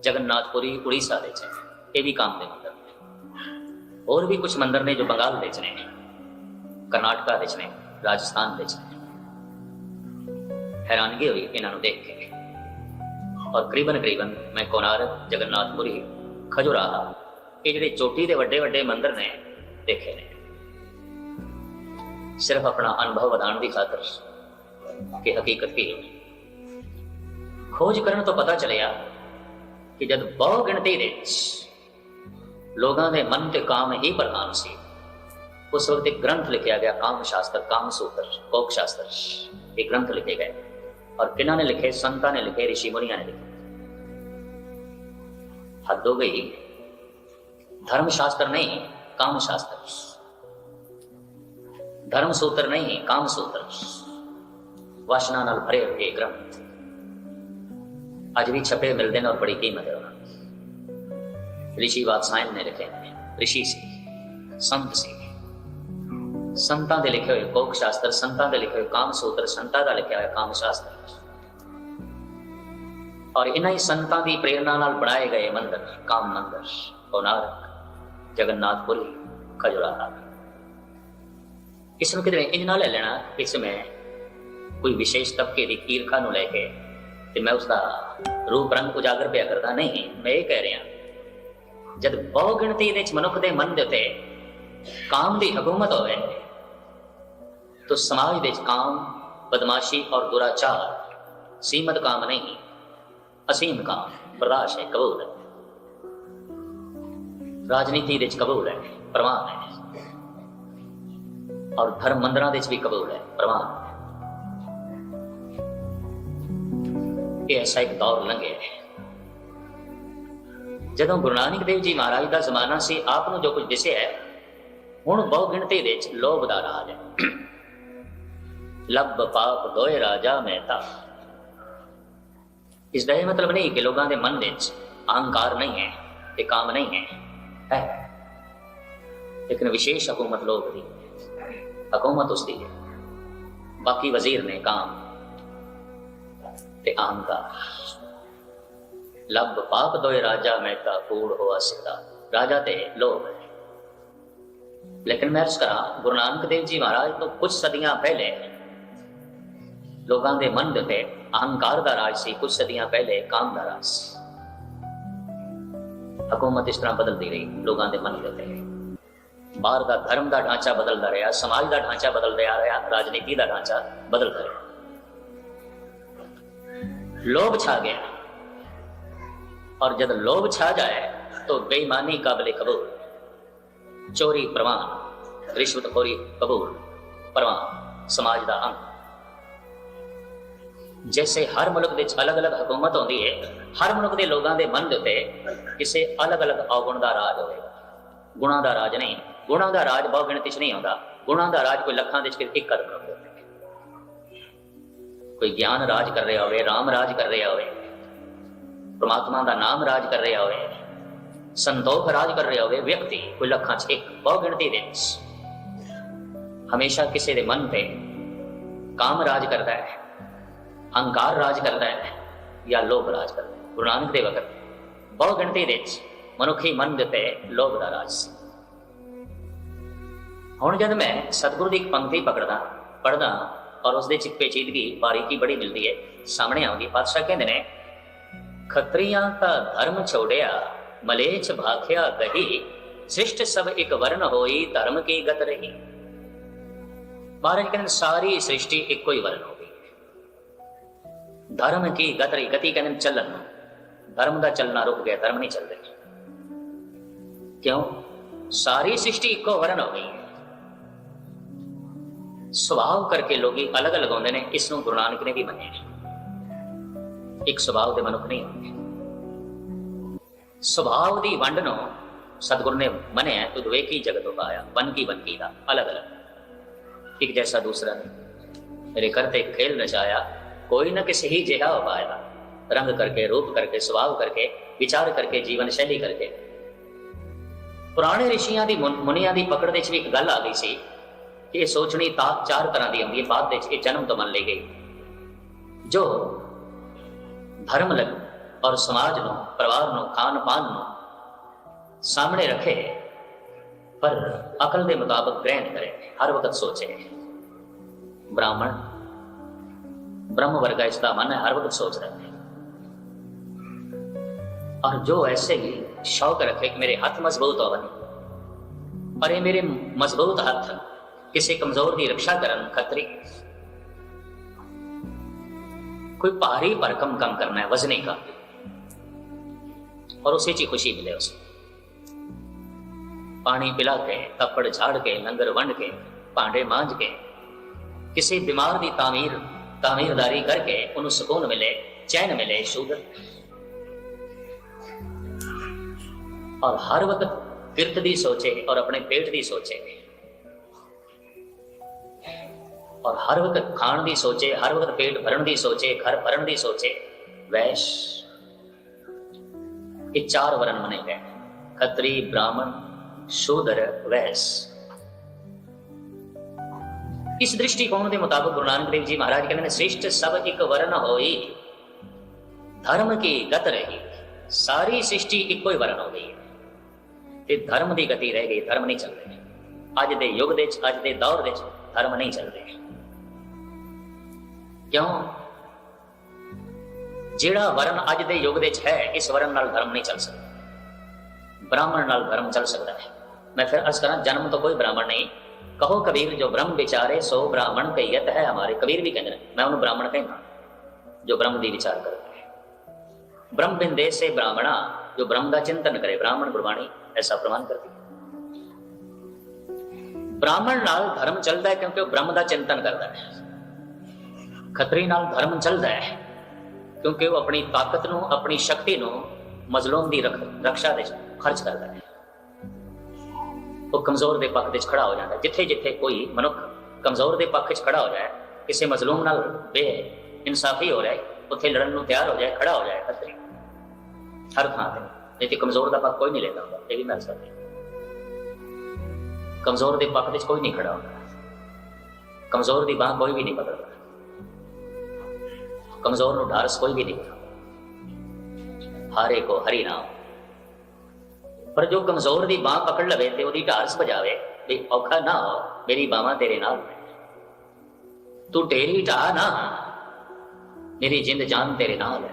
ਜਗਨਨਾਥਪੁਰੀ ਉੜੀਸਾ ਵਿੱਚ ਹੈ ਇਹ ਵੀ ਕੰਮ ਦੇ ਮੰਦਰ ਨੇ ਹੋਰ ਵੀ ਕੁਝ ਮੰਦਰ ਨੇ ਜੋ ਬੰਗਾਲ ਵਿੱਚ ਨੇ ਕਰਨਾਟਕਾ ਵਿੱਚ ਨੇ ਰਾਜਸਥਾਨ ਵਿੱਚ ਨੇ ਹੈਰਾਨਗੀ ਹੋਈ ਇਹਨਾਂ ਨੂੰ ਦੇਖ ਕੇ ਔਰ ਕਰੀਬਨ ਕਰੀਬਨ ਮੈਂ ਕੋਨਾਰਕ ਜਗਨਨਾਥਪੁਰੀ ਖਜੁਰਾਹਾ ਇਹ ਜਿਹੜੇ ਚੋਟੀ ਦੇ ਵੱਡੇ ਵੱਡੇ ਮੰਦਰ सिर्फ अपना अनुभव वधान की खातर कि हकीकत की खोज करन तो पता चलिया ਕਿ ਜਦ ਬਹੁ ਗਿਣਤੀ ਦੇ ਵਿੱਚ ਲੋਕਾਂ ਦੇ ਮਨ ਤੇ ਕਾਮ ਹੀ ਪ੍ਰਧਾਨ ਸੀ, ਉਸ ਵਕਤ ਇੱਕ ਗ੍ਰੰਥ ਲਿਖਿਆ ਗਿਆ, ਕਾਮ ਸ਼ਾਸਤਰ, ਕਾਮ ਸੂਤਰ, ਕੋਕ ਸ਼ਾਸਤਰ। ਇਹ ਗ੍ਰੰਥ ਲਿਖੇ ਗਏ ਔਰ ਕਿਨਾਂ ਨੇ ਲਿਖੇ? ਸੰਤਾਂ ਨੇ ਲਿਖੇ ઋષਿ ਮੁਨੀਆਂ ਨੇ ਲਿਖੇ। ਹੱਦ ਹੋ ਗਈ। ਧਰਮ ਸ਼ਾਸਤਰ ਨਹੀਂ, ਕਾਮ ਸ਼ਾਸਤਰ। धर्म सूत्र नहीं काम सूत्र ਵਾਸ਼ਨਾ ਨਾਲ ਭਰੇ ਹੋਏ ਗ੍ਰੰਥ ਅੱਜ ਵੀ ਛਪੇ ਮਿਲਦੇ ਨੇ ਔਰ ਬੜੀ ਕੀਮਤ ਹੈ ਉਹਨਾਂ ਦੀ ਰਿਸ਼ੀ ਵਾਤਸਾਇਨ ਨੇ ਲਿਖੇ ਨੇ ਰਿਸ਼ੀ ਸੀ ਸੰਤ ਸੀ ਸੰਤਾਂ ਦੇ ਲਿਖੇ ਹੋਏ ਕੋਕ ਸ਼ਾਸਤਰ ਸੰਤਾਂ ਦੇ ਲਿਖੇ ਹੋਏ ਕਾਮ ਸੂਤਰ ਸੰਤਾਂ ਦਾ ਲਿਖਿਆ ਹੋਇਆ ਕਾਮ ਸ਼ਾਸਤਰ ਔਰ ਇਨ੍ਹਾਂ ਹੀ ਸੰਤਾਂ ਦੀ ਪ੍ਰੇਰਣਾ ਨਾਲ ਬਣਾਏ ਗਏ ਮੰਦਰ ਕਾਮ ਮੰਦਰ ਕੋਨਾਰਕ ਜਗਨਨਾਥਪੁਰੀ ਖਜੁਰਾਹਾ ਇਸ ਨੂੰ ਕਿਤੇ ਇੰਜ ਨਾ ਲੈ ਲੈਣਾ ਕਿ ਇਸ ਮੈਂ ਕੋਈ ਵਿਸ਼ੇਸ਼ ਤਬਕੇ ਦੀ ਕੀਰਖਾ ਨੂੰ ਲੈ ਕੇ ਤੇ ਮੈਂ ਉਸ ਦਾ ਰੂਪ ਰੰਗ ਉਜਾਗਰ ਪਿਆ ਕਰਦਾ। ਨਹੀਂ, ਮੈਂ ਇਹ ਕਹਿ ਰਿਹਾ, ਜਦ ਬਹੁ ਗਿਣਤੀ ਦੇ ਵਿੱਚ ਮਨੁੱਖ ਦੇ ਮਨ ਦੇ ਉਤੇ ਕਾਮ ਦੀ ਹਕੂਮਤ ਹੋਵੇ, ਤਾਂ ਸਮਾਜ ਵਿੱਚ ਕਾਮ, ਬਦਮਾਸ਼ੀ ਔਰ ਦੁਰਾਚਾਰ, ਸੀਮਤ ਕਾਮ ਨਹੀਂ, ਅਸੀਮ ਕਾਮ, ਬਰਦਾਸ਼ਤ ਹੈ, ਕਬੂਲ ਹੈ। ਰਾਜਨੀਤੀ ਵਿੱਚ ਕਬੂਲ ਹੈ, ਪ੍ਰਮਾਣ ਹੈ। ਔਰ ਧਰਮ ਮੰਦਰਾਂ ਦੇ ਵਿੱਚ ਵੀ ਕਬੂਲ ਹੈ। ਪ੍ਰਵਾਨ ਇਹ ਐਸਾ ਇੱਕ ਦੌਰ ਲੰਘਿਆ ਹੈ। ਜਦੋਂ ਗੁਰੂ ਨਾਨਕ ਦੇਵ ਜੀ ਮਹਾਰਾਜ ਦਾ ਜ਼ਮਾਨਾ ਸੀ, ਆਪ ਨੂੰ ਜੋ ਕੁਝ ਦਿਸਿਆ ਹੈ, ਹੁਣ ਬਹੁ ਗਿਣਤੀ ਦੇ ਵਿੱਚ ਲੋਭ ਦਾ ਰਾਜ ਹੈ। ਲੱਭ ਪਾਪ ਦੋਏ ਰਾਜਾ ਮਹਿਤਾ ਇਸ ਦਾ ਇਹ ਮਤਲਬ ਨਹੀਂ ਕਿ ਲੋਕਾਂ ਦੇ ਮਨ ਵਿੱਚ ਅਹੰਕਾਰ ਨਹੀਂ ਹੈ ਤੇ ਕਾਮ ਨਹੀਂ ਹੈ। ਹੈ। ਲੇਕਿਨ ਵਿਸ਼ੇਸ਼ ਹਕੂਮਤ ਲੋਕ ਦੀ। ਹਕੂਮਤ ਉਸਦੀ ਹੈ। ਬਾਕੀ ਵਜ਼ੀਰ ਨੇ ਕਾਮ ਤੇ ਅਹੰਕਾਰ ਲੱਭ ਪਾਪ ਦੋਏ ਰਾਜਾ ਮਹਿਤਾ ਕੂੜ ਹੋਆ ਸਿੱਧਾ। ਰਾਜਾ ਤੇ ਲੋਭ ਲੇਕਿਨ ਮੈਂ ਅਰਜ਼ ਕਰਾਂ, ਗੁਰੂ ਨਾਨਕ ਦੇਵ ਜੀ ਮਹਾਰਾਜ ਤੋਂ ਕੁਝ ਸਦੀਆਂ ਪਹਿਲੇ ਲੋਕਾਂ ਦੇ ਮਨ ਦੇ ਉੱਤੇ ਅਹੰਕਾਰ ਦਾ ਰਾਜ ਸੀ ਕੁਝ ਸਦੀਆਂ ਪਹਿਲੇ ਕਾਮ ਦਾ ਰਾਜ ਸੀ। ਹਕੂਮਤ ਇਸ ਤਰ੍ਹਾਂ ਬਦਲਦੀ ਰਹੀ ਲੋਕਾਂ ਦੇ ਮਨ ਦੇ ਉੱਤੇ। ਬਾਹਰ ਦਾ ਧਰਮ ਦਾ ਢਾਂਚਾ ਬਦਲਦਾ ਰਿਹਾ ਸਮਾਜ ਦਾ ਢਾਂਚਾ ਬਦਲਦਾ ਰਿਹਾ ਰਾਜਨੀਤੀ ਦਾ ਢਾਂਚਾ ਬਦਲਦਾ ਰਿਹਾ ਲੋਭ ਛਾ ਗਿਆ और जब लोभ छा जाए तो बेईमानी काबिल कबूल चोरी प्रवान रिश्वतखोरी कबूल प्रवान समाज ਦਾ ਅੰਗ ਜੈਸੇ ਹਰ ਮੁਲਕ ਵਿੱਚ ਅਲੱਗ-ਅਲੱਗ ਹਕੂਮਤ ਹੁੰਦੀ ਹੈ ਹਰ ਮੁਲਕ ਦੇ ਲੋਕਾਂ ਦੇ ਮਨ ਦੇ ਉੱਤੇ ਕਿਸੇ ਅਲੱਗ-ਅਲੱਗ ਔਗੁਣ ਦਾ ਰਾਜ ਹੋਵੇਗਾ ਗੁਣਾਂ ਦਾ ਰਾਜ ਨਹੀਂ ਗੁਣਾਂ ਦਾ ਰਾਜ ਬਹੁ ਗਿਣਤੀ 'ਚ ਨਹੀਂ ਆਉਂਦਾ। ਗੁਣਾਂ ਦਾ ਰਾਜ ਕੋਈ ਲੱਖਾਂ ਦੇ ਵਿੱਚ ਇੱਕ ਕਦਮ ਰੱਖਦਾ ਕੋਈ ਗਿਆਨ ਰਾਜ ਕਰ ਰਿਹਾ ਹੋਵੇ, ਰਾਮ ਰਾਜ ਕਰ ਰਿਹਾ ਹੋਵੇ, ਪ੍ਰਮਾਤਮਾ ਦਾ ਨਾਮ ਰਾਜ ਕਰ ਰਿਹਾ ਹੋਵੇ, ਸੰਤੋਖ ਰਾਜ ਕਰ ਰਿਹਾ ਹੋਵੇ, ਵਿਅਕਤੀ ਕੋਈ ਲੱਖਾਂ 'ਚ ਇੱਕ, ਬਹੁ ਗਿਣਤੀ ਦੇ ਹਮੇਸ਼ਾ ਕਿਸੇ ਦੇ ਮਨ ਤੇ ਕਾਮ ਰਾਜ ਕਰਦਾ ਹੈ ਅਹੰਕਾਰ ਰਾਜ ਕਰਦਾ ਹੈ ਜਾਂ ਲੋਭ ਰਾਜ ਕਰਦਾ ਹੈ। ਗੁਰੂ ਨਾਨਕ ਦੇ ਵਕਤ ਬਹੁ ਗਿਣਤੀ ਦੇ ਵਿੱਚ ਮਨੁੱਖੀ ਮਨ ਦੇ ਤੇ ਲੋਭ ਦਾ ਰਾਜ ਸੀ। ਹੁਣ ਜਦ ਮੈਂ ਸਤਿਗੁਰੂ ਦੀ ਇੱਕ ਪੰਕਤੀ ਪਕੜਦਾ ਪੜਦਾ ਔਰ ਉਸ ਦੇ ਚ ਪੇਚੀਦਗੀ ਬਾਰੀਕੀ ਬੜੀ ਮਿਲਦੀ ਹੈ, ਸਾਹਮਣੇ ਆਉਂਦੀ, ਪਾਤਸ਼ਾਹ ਕਹਿੰਦੇ ਨੇ, ਖੱਤਰੀਆਂ ਦਾ ਧਰਮ ਛੋੜਿਆ, ਮਲੇਛ ਭਾਖਿਆ ਗਹੀ ਸ੍ਰਿਸ਼ਟ ਸਭ ਇੱਕ ਵਰਨ ਹੋਈ, ਧਰਮ ਕੀ ਗਤ ਰਹੀ? ਮਹਾਰਾਜ ਕਹਿੰਦੇ ਸਾਰੀ ਸ੍ਰਿਸ਼ਟੀ ਇੱਕੋ ਹੀ ਵਰਨ ਹੋ ਗਈ। ਧਰਮ ਕੀ ਗਤ ਰਹੀ? ਗਤੀ ਕਹਿੰਦੇ ਚੱਲਣ ਧਰਮ ਦਾ ਚੱਲਣਾ ਰੁਕ ਗਿਆ, ਧਰਮ ਨਹੀਂ ਚੱਲ ਰਿਹਾ। ਕਿਉਂ? ਸਾਰੀ ਸ੍ਰਿਸ਼ਟੀ ਇੱਕੋ ਵਰਨ ਹੋ ਗਈ ਸੁਭਾਵ ਕਰਕੇ ਲੋਕੀ ਅਲੱਗ ਅਲੱਗ ਨੇ ਇਸ ਨੂੰ ਗੁਰੂ ਨਾਨਕ ਨੇ ਵੀ ਮੰਨਿਆ ਇੱਕ ਸੁਭਾਅ ਦੇ ਮਨੁੱਖ ਨਹੀਂ ਹੁੰਦੇ ਸੁਭਾਅ ਦੀ ਵੰਡ ਨੂੰ ਸਤਿਗੁਰ ਨੇ ਮੰਨਿਆ ਤੁਧ ਵੇਖੀ ਜਗਤ ਉਪਾਇਆ ਬਨ ਕੀ ਬਨ ਕੀ ਦਾ ਅਲੱਗ ਅਲੱਗ ਇੱਕ ਜੈਸਾ ਦੂਸਰਾ ਨਹੀਂ ਮੇਰੇ ਕਰਤੇ ਖੇਲ ਨਚਾਇਆ, ਕੋਈ ਨਾ ਕਿਸੇ ਹੀ ਜਿਹਾ ਉਪਾਇਆ ਰੰਗ ਕਰਕੇ, ਰੂਪ ਕਰਕੇ, ਸੁਭਾਅ ਕਰਕੇ, ਵਿਚਾਰ ਕਰਕੇ, ਜੀਵਨ ਸ਼ੈਲੀ ਕਰਕੇ। ਪੁਰਾਣੇ ਰਿਸ਼ੀਆਂ ਦੀ ਮੁਨੀਆਂ ਦੀ ਪਕੜ ਦੇ ਵਿੱਚ ਵੀ ਇੱਕ ਗੱਲ ਆ ਗਈ ਸੀ ਇਹ ਸੋਚਣੀ ਤਾਂ ਚਾਰ ਤਰ੍ਹਾਂ ਦੀ ਹੁੰਦੀ ਹੈ ਬਾਅਦ ਵਿੱਚ ਇਹ ਜਨਮ ਤੋਂ ਮੰਨ ਲਈ ਗਈ ਜੋ ਧਰਮ ਲਗ ਔਰ ਸਮਾਜ ਨੂੰ ਪਰਿਵਾਰ ਨੂੰ ਖਾਨ ਪਾਨ ਨੂੰ ਸਾਹਮਣੇ ਰੱਖੇ ਪਰ ਅਕਲ ਦੇ ਮੁਤਾਬਕ ਗ੍ਰਹਿਣ ਕਰੇ ਹਰ ਵਕਤ ਸੋਚੇ ਬ੍ਰਾਹਮਣ ब्रह्म वर्ग का इसका मन है हर वक्त सोच रहे हैं और जो ऐसे ही शौक रखे कि मेरे हाथ मजबूत हो बने और ये मेरे मजबूत हाथ किसी कमजोर की रक्षा करन खतरी कोई भारी भरकम काम करना है वजनी का और उसी ची खुशी मिले उसे पानी पिला के तपड़ झाड़ के लंगर वंड के भांडे मांज के किसी बीमार की तामीर तामीरदारी करके उन्हें सुकून मिले चैन मिले शुद्ध और हर वक्त किरत दी सोचे और अपने पेट दी सोचे ਔਰ ਹਰ ਵਕਤ ਖਾਣ ਦੀ ਸੋਚੇ, ਹਰ ਵਕਤ ਪੇਟ ਭਰਨ ਦੀ ਸੋਚੇ, ਘਰ ਭਰਨ ਦੀ ਸੋਚੇ, ਵੈਸ਼। ਇਹ ਚਾਰ ਵਰਨ ਮਨੇ ਗਏ। ਖੱਤਰੀ, ਬ੍ਰਾਹਮਣ, ਸ਼ੂਦਰ, ਵੈਸ਼। ਇਸ ਦ੍ਰਿਸ਼ਟੀਕੋਣ ਦੇ ਮੁਤਾਬਕ ਗੁਰੂ ਨਾਨਕ ਦੇਵ ਜੀ ਮਹਾਰਾਜ ਕਹਿੰਦੇ ਨੇ, ਸ੍ਰਿਸ਼ਟ ਸਭ ਇੱਕ ਵਰਨ ਹੋਈ, ਧਰਮ ਕੀ ਗਤ ਰਹੀ? ਸਾਰੀ ਸ੍ਰਿਸ਼ਟੀ ਇੱਕੋ ਹੀ ਵਰਨ ਹੋ ਗਈ ਹੈ। ਤੇ ਧਰਮ ਦੀ ਗਤੀ ਰਹਿ ਗਈ, ਧਰਮ ਨਹੀਂ ਚੱਲ ਰਿਹਾ। ਅੱਜ ਦੇ ਯੁੱਗ ਦੇ ਵਿੱਚ, ਅੱਜ ਦੇ ਦੌਰ ਦੇ ਵਿੱਚ ਧਰਮ ਨਹੀਂ ਚੱਲ ਰਿਹਾ। ਕਿਉਂ? ਜਿਹੜਾ ਵਰਨ ਅੱਜ ਦੇ ਯੁੱਗ ਦੇ ਚ ਹੈ, ਇਸ ਵਰਨ ਨਾਲ ਧਰਮ ਨਹੀਂ ਚੱਲ ਸਕਦਾ। ਬ੍ਰਾਹਮਣ ਨਾਲ ਧਰਮ ਚੱਲ ਸਕਦਾ ਹੈ। ਮੈਂ ਫਿਰ ਅਰਜ਼ ਕਰਾਂ, ਜਨਮ ਤੋਂ ਕੋਈ ਬ੍ਰਾਹਮਣ ਨਹੀਂ। ਕਹੋ ਕਬੀਰ, ਜੋ ਬ੍ਰਹਮ ਵਿਚਾਰੇ, ਸੋ ਬ੍ਰਾਹਮਣ ਕਹੀਤ ਹੈ ਹਮਾਰੇ। ਕਬੀਰ ਵੀ ਕਹਿੰਦੇ ਨੇ, ਮੈਂ ਉਹਨੂੰ ਬ੍ਰਾਹਮਣ ਕਹਿੰਦਾ। ਜੋ ਬ੍ਰਹਮ ਦੀ ਵਿਚਾਰ ਕਰਦਾ ਹੈ। ਬ੍ਰਹਮ ਬਿੰਦੇ ਸੇ ਬ੍ਰਾਹਮਣਾ, ਜੋ ਬ੍ਰਹਮ ਦਾ ਚਿੰਤਨ ਕਰੇ, ਬ੍ਰਾਹਮਣ ਗੁਰਬਾਣੀ ਐਸਾ ਪ੍ਰਮਾਣ ਕਰਦੀ ਹੈ। ਬ੍ਰਾਹਮਣ ਨਾਲ ਧਰਮ ਚੱਲਦਾ ਹੈ ਕਿਉਂਕਿ ਉਹ ਬ੍ਰਹਮ ਦਾ ਚਿੰਤਨ ਕਰਦਾ ਹੈ। ਖਤਰੇ ਨਾਲ ਧਰਮ ਚੱਲਦਾ ਹੈ, ਕਿਉਂਕਿ ਉਹ ਆਪਣੀ ਤਾਕਤ ਨੂੰ, ਆਪਣੀ ਸ਼ਕਤੀ ਨੂੰ ਮਜ਼ਲੂਮ ਦੀ ਰੱਖਿਆ ਦੇ ਖਰਚ ਕਰਦਾ ਹੈ। ਉਹ ਕਮਜ਼ੋਰ ਦੇ ਪੱਖ ਵਿੱਚ ਖੜਾ ਹੋ ਜਾਂਦਾ ਜਿੱਥੇ ਜਿੱਥੇ ਕੋਈ ਮਨੁੱਖ ਕਮਜ਼ੋਰ ਦੇ ਪੱਖ ਵਿੱਚ ਖੜਾ ਹੋ ਜਾਏ, ਕਿਸੇ ਮਜ਼ਲੂਮ ਨਾਲ ਬੇ ਇਨਸਾਫੀ ਹੋ ਰਿਹਾ ਉੱਥੇ ਲੜਨ ਨੂੰ ਤਿਆਰ ਹੋ ਜਾਏ, ਖੜਾ ਹੋ ਜਾਏ, ਖਤਰੇ। ਹਰ ਥਾਂ ਤੇ। ਨਹੀਂ ਕਿ ਕਮਜ਼ੋਰ ਦਾ ਪੱਖ ਕੋਈ ਨਹੀਂ ਲੈਂਦਾ ਹੁੰਦਾ, ਇਹ ਵੀ ਮੈਂ ਸਕਦਾ ਕਮਜ਼ੋਰ ਦੇ ਪੱਖ ਵਿੱਚ ਕੋਈ ਨਹੀਂ ਖੜਾ ਹੁੰਦਾ। ਕਮਜ਼ੋਰ ਦੀ ਬਾਹ ਕੋਈ ਵੀ ਨਹੀਂ ਬਦਲਦਾ ਕਮਜ਼ੋਰ ਨੂੰ ਢਾਰਸ ਕੋਈ ਵੀ ਨਹੀਂ ਹਾਰੇ ਕੋ ਹਰੀ ਨਾਮ ਪਰ ਜੋ ਕਮਜ਼ੋਰ ਦੀ ਬਾਹ ਪਕੜ ਲਵੇ ਤੇ ਉਹਦੀ ਢਾਰਸ ਵਜਾਵੇ ਵੀ ਔਖਾ ਨਾ ਹੋ ਮੇਰੀ ਬਾਹਾਂ ਤੇਰੇ ਨਾਲ ਤੂੰ ਢੇਰੀ ਢਾਹ ਨਾ ਮੇਰੀ ਜਿੰਦ ਜਾਨ ਤੇਰੇ ਨਾਲ ਹੈ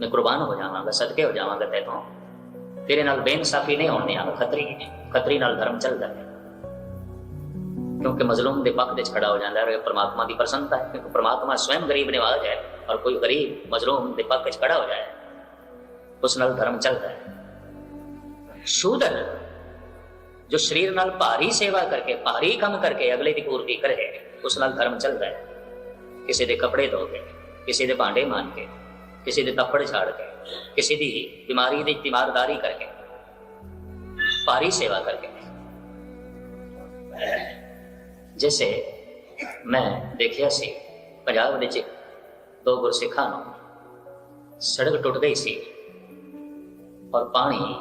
ਮੈਂ ਕੁਰਬਾਨ ਹੋ ਜਾਵਾਂਗਾ ਸਦਕੇ ਹੋ ਜਾਵਾਂਗਾ ਤੇ ਤੇਰੇ ਨਾਲ ਬੇਇਨਸਾਫੀ ਨਹੀਂ ਹੋਣੀ ਆ ਖਤਰੀ ਖਤਰੀ ਨਾਲ ਧਰਮ ਚੱਲਦਾ ਹੈ ਕਿਉਂਕਿ ਮਜ਼ਲੂਮ ਦੇ ਪੱਖ ਵਿੱਚ ਖੜਾ ਹੋ ਜਾਂਦਾ ਹੈ ਔਰ ਇਹ ਪ੍ਰਮਾਤਮਾ ਦੀ ਪ੍ਰਸੰਨਤਾ ਹੈ, ਕਿਉਂਕਿ ਪ੍ਰਮਾਤਮਾ ਸਵयं ਗਰੀਬ ਨਿਵਾਜ ਹੈ ਔਰ ਕੋਈ ਗਰੀਬ ਮਜ਼ਲੂਮ ਦੇ ਪੱਖ ਵਿੱਚ ਖੜਾ ਹੋ ਜਾਏ, ਉਸ ਨਾਲ ਧਰਮ ਚੱਲਦਾ ਹੈ। ਸਰੀਰ ਨਾਲ ਭਾਰੀ ਸੇਵਾ ਕਰਕੇ, ਭਾਰੀ ਕੰਮ ਕਰਕੇ ਅਗਲੇ ਦੀ ਪੂਰਤੀ ਕਰੇ, ਉਸ ਨਾਲ ਧਰਮ ਚੱਲਦਾ ਹੈ। ਕਿਸੇ ਦੇ ਕੱਪੜੇ ਧੋ ਕੇ, ਕਿਸੇ ਦੇ ਭਾਂਡੇ ਮਾਨ ਕੇ, ਕਿਸੇ ਦੇ ਤੱਪੜ ਛਾੜ ਕੇ, ਕਿਸੇ ਦੀ ਬਿਮਾਰੀ ਦੀ ਤਿਮਾਰਦਾਰੀ ਕਰਕੇ, ਭਾਰੀ ਸੇਵਾ ਕਰਕੇ। ਜੈਸੇ ਮੈਂ ਦੇਖਿਆ ਸੀ, ਪੰਜਾਬ ਵਿੱਚ ਦੋ ਗੁਰਸਿੱਖਾਂ ਨੂੰ ਸੜਕ ਟੁੱਟ ਗਈ ਸੀ ਔਰ ਪਾਣੀ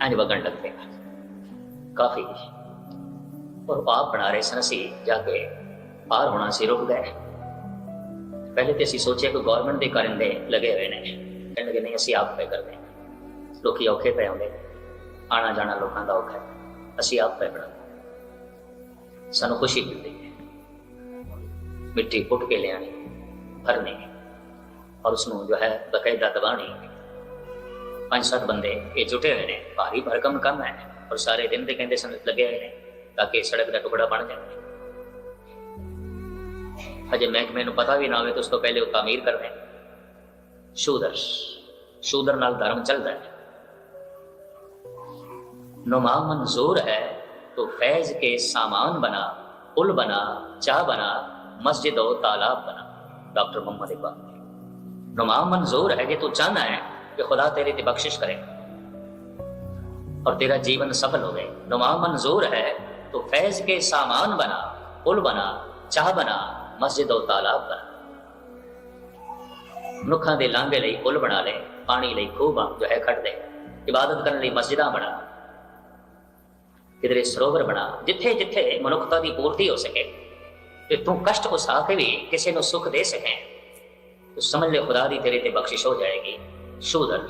ਐਂਜ ਵਗਣ ਲੱਗ ਪਿਆ। ਕਾਫੀ ਔਰ ਆਪ ਬਣਾ ਰਹੇ ਸਨ ਅਸੀਂ ਜਾ ਕੇ ਪਾਰ ਹੋਣਾ ਸੀ, ਰੁਕ ਗਏ। ਪਹਿਲੇ ਤੇ ਅਸੀਂ ਸੋਚਿਆ ਕਿ ਗਵਰਨਮੈਂਟ ਦੇ ਕਰਿੰਦੇ ਲੱਗੇ ਹੋਏ ਨੇ। ਕਹਿੰਦੇ ਨਹੀਂ, ਅਸੀਂ ਆਪ ਪੈ ਕਰਦੇ ਹਾਂ। ਲੋਕੀ ਔਖੇ ਪਏ ਹੁੰਦੇ ਆਣਾ ਜਾਣਾ ਲੋਕਾਂ ਦਾ ਔਖਾ ਅਸੀਂ ਆਪ ਪੇ ਬਣਾਉਂਦੇ ਸਾਨੂੰ ਖੁਸ਼ੀ ਮਿਲਦੀ ਹੈ। ਮਿੱਟੀ ਪੁੱਟ ਕੇ ਲਿਆਣੀ, ਭਰਨੀ ਔਰ ਉਸ ਨੂੰ ਜੋ ਹੈ ਬਕਾਇਦਾ ਦਬਾਣੀ ਪੰਜ ਸੱਤ ਬੰਦੇ ਇਹ ਜੁਟੇ ਹੋਏ ਨੇ, ਭਾਰੀ ਭਰਕਮ ਕੰਮ ਹੈ ਔਰ ਸਾਰੇ ਦਿਨ ਦੇ ਕਹਿੰਦੇ ਸੰਗਤ ਲੱਗੇ ਹੋਏ ਨੇ ਤਾਂ ਕਿ ਸੜਕ ਦਾ ਟੁਕੜਾ ਬਣ ਜਾਵੇ। ਅਜੇ ਮਹਿਕਮੇ ਨੂੰ ਪਤਾ ਵੀ ਨਾ ਹੋਵੇ ਤਾਂ ਉਸ ਤੋਂ ਪਹਿਲੇ ਉਹ ਤਾਮੀਰ ਕਰਦੇ ਸ਼ੂਦਰ ਸ਼ੂਦਰ ਨਾਲ ਧਰਮ ਚੱਲਦਾ ਹੈ। ਨੁਮਾ ਮਨਜ਼ੂਰ ਹੈ तो फैज के सामान बना पुल बना चाह बना मस्जिद और तालाब बना डॉक्टर मोहम्मद इकबाल नुमा मंजूर है कि तू चाहना है कि खुदा तेरे ते बख्शिश करे और तेरा जीवन सफल हो गए नुमा मंजूर है तो फैज के सामान बना पुल बना चाह बना मस्जिद और तालाब बना ਮਨੁੱਖਾਂ ਦੇ ਲਾਂਘੇ ਲਈ ਪੁਲ ਬਣਾ ਲੈ ਪਾਣੀ ਲਈ ਖੂਹ ਬਣ ਜੋ ਹੈ ਖੜ ਦੇ ਇਬਾਦਤ ਕਰਨ ਲਈ ਮਸਜਿਦਾਂ ਬਣਾ ਕਿਧਰੇ ਸਰੋਵਰ ਬਣਾ ਜਿੱਥੇ ਜਿੱਥੇ ਮਨੁੱਖਤਾ ਦੀ ਪੂਰਤੀ ਹੋ ਸਕੇ ਤੇ ਤੂੰ ਕਸ਼ਟ ਉਸਾ ਕੇ ਵੀ ਕਿਸੇ ਨੂੰ ਸੁੱਖ ਦੇ ਸਕੇ तो समझ ले खुदा दी तेरे ते बख्शिश हो जाएगी शूदर